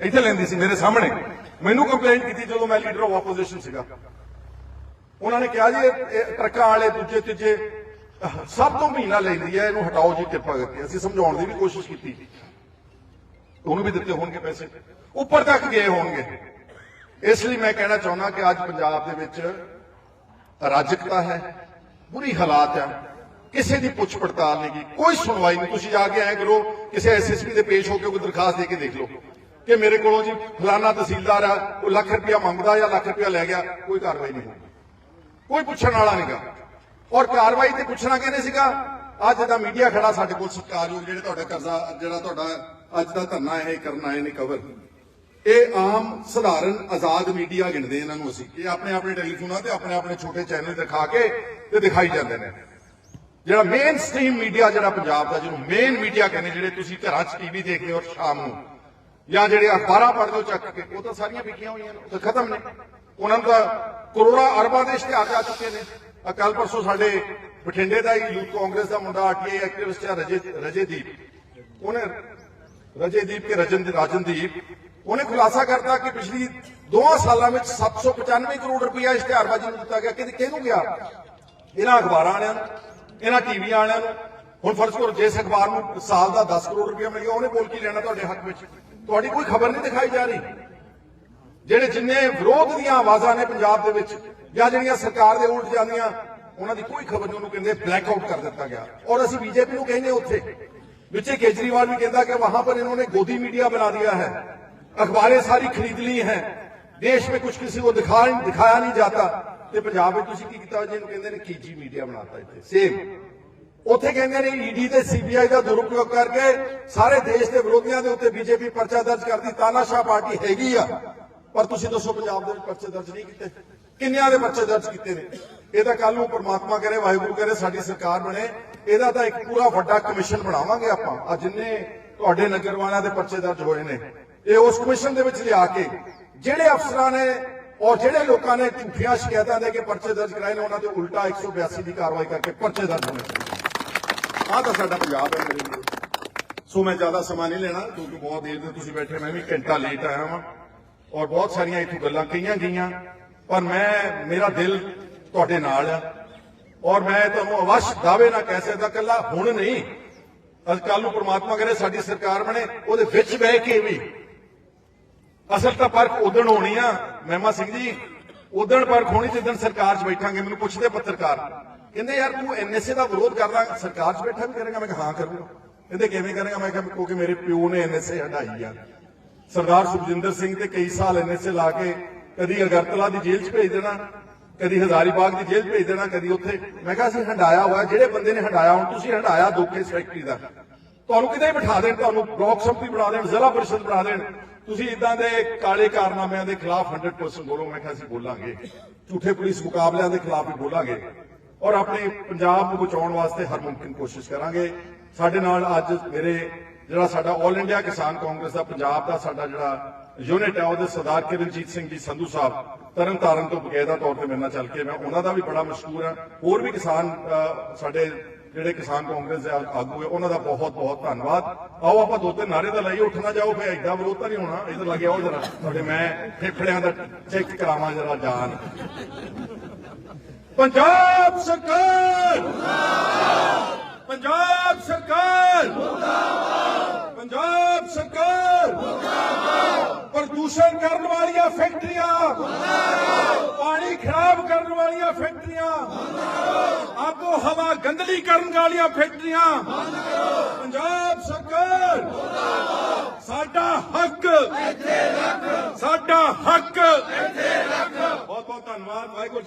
ਇੱਥੇ ਲੈਂਦੀ ਸੀ, ਮੇਰੇ ਸਾਹਮਣੇ। ਮੈਨੂੰ ਕੰਪਲੇਂਟ ਕੀਤੀ ਜਦੋਂ ਮੈਂ ਲੀਡਰ ਆਫ ਆਪੋਜੀਸ਼ਨ ਸੀਗਾ। ਉਹਨਾਂ ਨੇ ਕਿਹਾ ਜੀ, ਇਹ- ਟਰੱਕਾਂ ਵਾਲੇ ਦੂਜੇ ਤੀਜੇ, ਸਭ ਤੋਂ ਮਹੀਨਾ ਲੈਂਦੀ ਹੈ, ਇਹਨੂੰ ਹਟਾਓ ਜੀ ਕਿਰਪਾ ਕਰਕੇ। ਅਸੀਂ ਸਮਝਾਉਣ ਦੀ ਵੀ ਕੋਸ਼ਿਸ਼ ਕੀਤੀ। ਉਹਨੂੰ ਵੀ ਦਿੱਤੇ ਹੋਣਗੇ ਪੈਸੇ। ਉੱਪਰ ਤੱਕ ਗਏ ਹੋਣਗੇ। ਇਸ ਲਈ ਮੈਂ ਕਹਿਣਾ ਚਾਹੁੰਦਾ ਕਿ ਅੱਜ ਪੰਜਾਬ ਦੇ ਵਿੱਚ ਅਰਾਜਕਤਾ ਹੈ, ਬੁਰੀ ਹਾਲਾਤ ਹੈ। ਕਿਸੇ ਦੀ ਪੁੱਛ ਪੜਤਾਲ ਨਹੀਂ ਗੀ ਕੋਈ ਸੁਣਵਾਈ ਨਹੀਂ। ਤੁਸੀਂ ਜਾ ਕੇ ਐਂ ਕਰੋ, ਕਿਸੇ ਐਸਐਸਪੀ ਦੇ ਪੇਸ਼ ਹੋ ਕੇ ਕੋਈ ਦਰਖਾਸਤ ਦੇ ਕੇ ਦੇਖ ਲਓ ਕਿ ਮੇਰੇ ਕੋਲੋਂ ਜੀ ਫਲਾਨਾ ਤਹਿਸੀਲਦਾਰ ਆ, ਉਹ ਲੱਖ ਰੁਪਇਆ ਮੰਗਦਾ ਜਾਂ ਲੱਖ ਰੁਪਇਆ ਲੈ ਗਿਆ, ਕੋਈ ਕਾਰਵਾਈ ਨਹੀਂ ਹੋਈ ਕੋਈ ਪੁੱਛਣ ਵਾਲਾ ਨਹੀਂਗਾ ਔਰ ਕਾਰਵਾਈ ਤੇ ਪੁੱਛਣਾ ਕਿਹਨੇ ਸੀਗਾ? ਅੱਜ ਦਾ ਮੀਡੀਆ ਖੜਾ ਸਾਡੇ ਕੋਲ ਸਤਿਕਾਰਯੋਗ ਜਿਹੜੇ ਤੁਹਾਡਾ ਕਰਜ਼ਾ, ਜਿਹੜਾ ਤੁਹਾਡਾ ਅੱਜ ਦਾ ਧਰਨਾ ਇਹ ਕਰਨ ਆਏ ਨੇ ਕਵਰ ਇਹ ਆਮ ਸਧਾਰਨ ਆਜ਼ਾਦ ਮੀਡੀਆ ਗਿਣਦੇ ਇਹਨਾਂ ਨੂੰ ਅਸੀਂ ਇਹ ਆਪਣੇ ਆਪਣੇ ਟੈਲੀਫੋਨਾਂ ਤੇ ਆਪਣੇ ਆਪਣੇ ਛੋਟੇ ਚੈਨਲ ਦਿਖਾ ਕੇ ਤੇ ਦਿਖਾਈ ਜਾਂਦੇ ਨੇ। ਜਿਹੜਾ ਮੇਨ ਸਟ੍ਰੀਮ ਮੀਡੀਆ ਜਿਹੜਾ ਪੰਜਾਬ ਦਾ, ਜਿਹਨੂੰ ਮੇਨ ਮੀਡੀਆ ਕਹਿੰਦੇ, ਜਿਹੜੇ ਤੁਸੀਂ ਘਰਾਂ 'ਚ ਟੀਵੀ ਦੇਖਦੇ ਹੋ ਸ਼ਾਮ ਨੂੰ। ਜਾਂ ਜਿਹੜੇ ਅਖਬਾਰਾਂ ਪੜ੍ਹ ਲਓ ਚੱਕ ਕੇ, ਉਹ ਤਾਂ ਸਾਰੀਆਂ ਵਿਕੀਆਂ ਹੋਈਆਂ ਨੇ, ਉਹ ਤਾਂ ਖਤਮ ਨੇ। ਉਹਨਾਂ ਨੂੰ ਤਾਂ ਕਰੋੜਾਂ ਅਰਬਾਂ ਦੇ ਇਸ਼ਤਿਹਾਰ ਜਾ ਚੁੱਕੇ ਨੇ। ਕੱਲ ਪਰਸੋਂ ਸਾਡੇ ਬਠਿੰਡੇ ਦਾ ਹੀ ਯੂਥ ਕਾਂਗਰਸ ਦਾ ਮੁੰਡਾ ਆਰਟੀਆਈ ਐਕਟਿਵਿਸਟ ਆ ਰਜੇ, ਰਜੇਦੀਪ, ਉਹਨੇ ਰਜੇਦੀਪ ਕੇ ਰਜਨ, ਰਾਜਨਦੀਪ, ਉਹਨੇ ਖੁਲਾਸਾ ਕਰਤਾ ਕਿ ਪਿਛਲੀ 2 ਸਾਲਾਂ ਵਿੱਚ 795 ਕਰੋੜ ਰੁਪਇਆ ਇਸ਼ਤਿਹਾਰਬਾਜ਼ੀ ਨੂੰ ਦਿੱਤਾ ਗਿਆ। ਕਿ ਕਿਹਨੂੰ ਗਿਆ? ਇਹਨਾਂ ਅਖਬਾਰਾਂ ਵਾਲਿਆਂ ਨੂੰ, ਇਹਨਾਂ ਟੀਵੀ ਵਾਲਿਆਂ ਨੂੰ ਹੁਣ ਫਰਜ਼ ਕਰੋ ਜਿਸ ਅਖਬਾਰ ਨੂੰ ਸਾਲ ਦਾ 10 ਕਰੋੜ ਰੁਪਏ ਮਿਲ ਉਹਨੇ ਬੋਲ ਕੀ ਲੈਣਾ ਤੁਹਾਡੇ ਹੱਕ ਵਿੱਚ? ਤੁਹਾਡੀ ਕੋਈ ਖਬਰ ਨਹੀਂ ਦਿਖਾਈ ਜਾ ਰਹੀ। ਜਿਹੜੇ ਜਿੰਨੇ ਵਿਰੋਧ ਦੀਆਂ ਆਵਾਜ਼ਾਂ ਨੇ ਪੰਜਾਬ ਦੇ ਵਿੱਚ, ਜਾਂ ਜਿਹੜੀਆਂ ਸਰਕਾਰ ਦੇ ਉਲਟ ਜਾਂਦੀਆਂ, ਉਹਨਾਂ ਦੀ ਕੋਈ ਖਬਰ ਨਹੀਂ ਕਹਿੰਦੇ ਬਲੈਕ ਆਊਟ ਕਰ ਦਿੱਤਾ ਗਿਆ। ਔਰ ਅਸੀਂ ਬੀਜੇਪੀ ਨੂੰ ਕਹਿੰਦੇ ਉੱਥੇ, ਵਿੱਚ ਕੇਜਰੀਵਾਲ ਵੀ ਕਹਿੰਦਾ ਕਿ ਵਹਾਂ ਪਰ ਇਹਨਾਂ ਨੇ ਗੋਦੀ ਮੀਡੀਆ ਬਣਾ ਦਿਆ ਹੈ। ਅਖਬਾਰੇ ਸਾਰੀ ਖਰੀਦ ਲਈ ਹੈ। ਦੇਸ਼ ਵਿੱਚ ਕੁਝ ਕਿਸੇ ਨੂੰ ਦਿਖਾ ਦਿਖਾਇਆ ਨਹੀਂ ਜਾਂਦਾ ਤੇ ਪੰਜਾਬ ਵਿੱਚ ਤੁਸੀਂ ਕੀ ਕੀਤਾ? ਜਿਹਨੂੰ ਕਹਿੰਦੇ ਨੇ ਕੀਜੀ ਮੀਡੀਆ ਬਣਾਤਾ ਇੱਥੇ। ਸੇਮ ਉੱਥੇ ਕਹਿੰਦੇ ਨੇ ਈਡੀ ਤੇ ਸੀਬੀਆਈ ਦਾ ਦੁਰਉਪਯੋਗ ਕਰਕੇ ਸਾਰੇ ਦੇਸ਼ ਦੇ ਵਿਰੋਧੀਆਂ ਦੇ ਉੱਤੇ ਬੀਜੇਪੀ ਪਰਚਾ ਦਰਜ ਕਰਦੀ ਤਾਨਾਸ਼ਾਹ ਪਾਰਟੀ ਹੈਗੀ ਆ। ਪਰ ਤੁਸੀਂ ਦੱਸੋ ਪੰਜਾਬ ਦੇ ਪਰਚੇ ਦਰਜ ਨਹੀਂ ਕੀਤੇ। ਕਿੰਨਿਆਂ ਦੇ ਪਰਚੇ ਦਰਜ ਕੀਤੇ ਨੇ? ਇਹ ਤਾਂ ਕੱਲ ਨੂੰ ਪ੍ਰਮਾਤਮਾ ਕਰੇ, ਵਾਹਿਗੁਰੂ ਕਰੇ, ਸਾਡੀ ਸਰਕਾਰ ਬਣੇ। ਇਹਦਾ ਤਾਂ ਇੱਕ ਪੂਰਾ ਵੱਡਾ ਕਮਿਸ਼ਨ ਬਣਾਵਾਂਗੇ ਆਪਾਂ। ਆ ਜਿੰਨੇ ਤੁਹਾਡੇ ਨਗਰ ਦੇ ਪਰਚੇ ਦਰਜ ਹੋਏ ਨੇ, ਇਹ ਉਸ ਕਮਿਸ਼ਨ ਦੇ ਵਿੱਚ ਲਿਆ ਕੇ ਜਿਹੜੇ ਅਫਸਰਾਂ ਨੇ ਔਰ ਜਿਹੜੇ ਲੋਕਾਂ ਨੇ ਝੂਠੀਆਂ ਸ਼ਿਕਾਇਤਾਂ ਦੇ ਕੇ ਪਰਚੇ ਦਰਜ ਕਰਾਏ ਨੇ, ਉਹਨਾਂ ਦੇ ਉਲਟਾ 182 ਦੀ ਕਾਰਵਾਈ ਕਰਕੇ ਪਰਚੇ ਦਰਜ ਹੋਣੇ ਆਹ ਤਾਂ ਸਾਡਾ ਪੰਜਾਬ ਹੈ ਮੇਰੇ ਵੀਰੋ। ਸੋ ਮੈਂ ਜ਼ਿਆਦਾ ਸਮਾਂ ਨਹੀਂ ਲੈਣਾ, ਕਿਉਂਕਿ ਬਹੁਤ ਦੇਰ ਦੇ ਤੁਸੀਂ ਬੈਠੇ, ਮੈਂ ਵੀ ਘੰਟਾ ਲੇਟ ਆਇਆ ਹਾਂ ਔਰ ਬਹੁਤ ਸਾਰੀਆਂ ਇੱਥੋਂ ਗੱਲਾਂ ਕਹੀਆਂ ਗਈਆਂ, ਪਰ ਮੈਂ, ਮੇਰਾ ਦਿਲ ਤੁਹਾਡੇ ਨਾਲ ਆ। ਔਰ ਮੈਂ ਤੁਹਾਨੂੰ ਅਵਸ਼ ਦਾਅਵੇ ਨਾਲ ਕਹਿ ਸਕਦਾ, ਕੱਲਾ ਹੁਣ ਨਹੀਂ। ਅੱਜ ਕੱਲ ਨੂੰ ਪ੍ਰਮਾਤਮਾ ਕਰੇ ਸਾਡੀ ਸਰਕਾਰ ਬਣੇ, ਉਹਦੇ ਵਿੱਚ ਬਹਿ ਕੇ ਵੀ। ਅਸਲ ਤਾਂ ਪਰਖ ਉਦਣ ਹੋਣੀ ਆ, ਮਹਿਮਾ ਸਿੰਘ ਜੀ, ਉਦਣ ਪਰਖ ਹੋਣੀ ਜਿੱਦਣ ਸਰਕਾਰ 'ਚ ਬੈਠਾਂਗੇ, ਮੈਨੂੰ ਪੁੱਛਦੇ ਪੱਤਰਕਾਰ। ਕਹਿੰਦੇ ਯਾਰ ਤੂੰ ਐਨਐਸਏ ਦਾ ਵਿਰੋਧ ਕਰਦਾ, ਸਰਕਾਰ 'ਚ ਬੈਠਾ ਵੀ ਕਰੇਗਾ? ਮੈਂ ਕਿਹਾ, ਹਾਂ ਕਰੂੰਗਾ। ਕਹਿੰਦੇ ਕਿਵੇਂ ਕਰੇਗਾ? ਮੈਂ ਕਿਹਾ, ਕਿਉਂਕਿ ਮੇਰੇ ਪਿਓ ਨੇ ਐਨਐਸਏ ਹਟਾਈ ਆ। ਸਰਦਾਰ ਸੁਖਜਿੰਦਰ ਸਿੰਘ ਤੇ ਕਈ ਸਾਲ ਐਨਐਸਏ ਲਾ ਕੇ ਕਦੀ ਅਗਰਤਲਾ ਦੀ ਜੇਲ੍ਹ 'ਚ ਭੇਜ ਦੇਣਾ, ਕਦੀ ਹਜ਼ਾਰੀਬਾਗ ਦੀ ਜੇਲ੍ਹ ਭੇਜ ਦੇਣਾ, ਕਦੀ ਉੱਥੇ। ਮੈਂ ਕਿਹਾ, ਅਸੀਂ ਹੰਡਾਇਆ ਹੋਇਆ, ਜਿਹੜੇ ਬੰਦੇ ਨੇ ਹੰਡਾਇਆ ਹੁਣ ਤੁਸੀਂ ਹੰਡਾਇਆ ਦੋਕੇ ਫੈਕਟਰੀ ਦਾ। ਤੁਹਾਨੂੰ ਕਿਤੇ ਵੀ ਬਿਠਾ ਦੇਣ, ਤੁਹਾਨੂੰ ਬਲਾਕ ਸੰਪਤੀ ਬਣਾ ਦੇਣ, ਜ਼ਿਲ੍ਹਾ ਪਰਿਸ਼ਦ ਬਣਾ ਦੇਣ। ਤੁਸੀਂ ਇਦਾਂ ਦੇ ਕਾਲੇ ਕਾਰਨਾਮਿਆਂ ਦੇ ਖਿਲਾਫ 100% ਬੋਲੋ, ਮੈਂ ਕਿਹਾ, ਅਸੀਂ ਬੋਲਾਂਗੇ। ਝੂਠੇ ਪੁਲਿਸ ਮੁਕਾਬਲਿਆਂ ਦੇ ਖਿਲਾਫ ਵੀ ਬੋਲਾਂਗੇ। ਔਰ ਆਪਣੇ ਪੰਜਾਬ ਨੂੰ ਬਚਾਉਣ ਵਾਸਤੇ ਹਰ ਮੁਮਕਿਨ ਕੋਸ਼ਿਸ਼ ਕਰਾਂਗੇ। ਸਾਡੇ ਨਾਲ ਅੱਜ ਮੇਰੇ ਜਿਹੜਾ ਸਾਡਾ 올 ਇੰਡੀਆ ਕਿਸਾਨ ਕਾਂਗਰਸ ਦਾ, ਪੰਜਾਬ ਦਾ ਸਾਡਾ ਜਿਹੜਾ ਯੂਨਿਟ ਹੈ ਉਹਦੇ ਸਰਦਾਰ ਕਿਰਨਜੀਤ ਸਿੰਘ ਜੀ ਸੰਧੂ ਸਾਹਿਬ ਤਰਨ ਤਾਰਨ ਤੋਂ ਬਕਾਇਦਾ ਤੌਰ ਤੇ ਮੇਰੇ ਨਾਲ ਚੱਲ ਕੇ ਮੈਂ ਉਹਨਾਂ ਦਾ ਵੀ ਬੜਾ ਮਸ਼ਹੂਰ ਹਾਂ। ਹੋਰ ਵੀ ਕਿਸਾਨ ਸਾਡੇ ਜਿਹੜੇ ਕਿਸਾਨ ਕਾਂਗਰਸ ਦੇ ਆਗੂ ਹੈ, ਉਹਨਾਂ ਦਾ ਬਹੁਤ ਬਹੁਤ ਧੰਨਵਾਦ। ਆਓ ਆਪਾਂ ਦੋ ਤਿੰਨ ਨਾਰੇ ਦਾ ਲਾਈਏ, ਉੱਠਣਾ ਜਾਓ ਫੇ ਐਡਾ ਵਿਰੋਧ ਤਾਂ ਨਹੀਂ ਹੋਣਾ। ਇਧਰ ਲੱਗਿਆ ਉਹ ਜਰਾ, ਤੁਹਾਡੇ ਮੈਂ ਫੇਫੜਿਆਂ ਦਾ ਚੈੱਕ ਕਰਾਵਾਂ ਜਰਾ ਜਾਨ। ਪੰਜਾਬ ਸਰਕਾਰ। ਪੰਜਾਬ ਸਰਕਾਰ। ਪੰਜਾਬ ਸਰਕਾਰ। ਪ੍ਰਦੂਸ਼ਣ ਕਰਨ ਵਾਲੀਆਂ ਫੈਕਟਰੀਆਂ। ਪਾਣੀ ਖਰਾਬ ਕਰਨ ਵਾਲੀਆਂ ਫੈਕਟਰੀਆਂ। ਆਪੋ ਹਵਾ ਗੰਦਲੀ ਕਰਨ ਵਾਲੀਆਂ ਫੈਕਟਰੀਆਂ। ਪੰਜਾਬ ਸਰਕਾਰ ਸਾਡਾ ਹੱਕ ਸਾਡਾ ਹੱਕ ਬਹੁਤ ਬਹੁਤ ਧੰਨਵਾਦ ਵਾਹਿਗੁਰੂ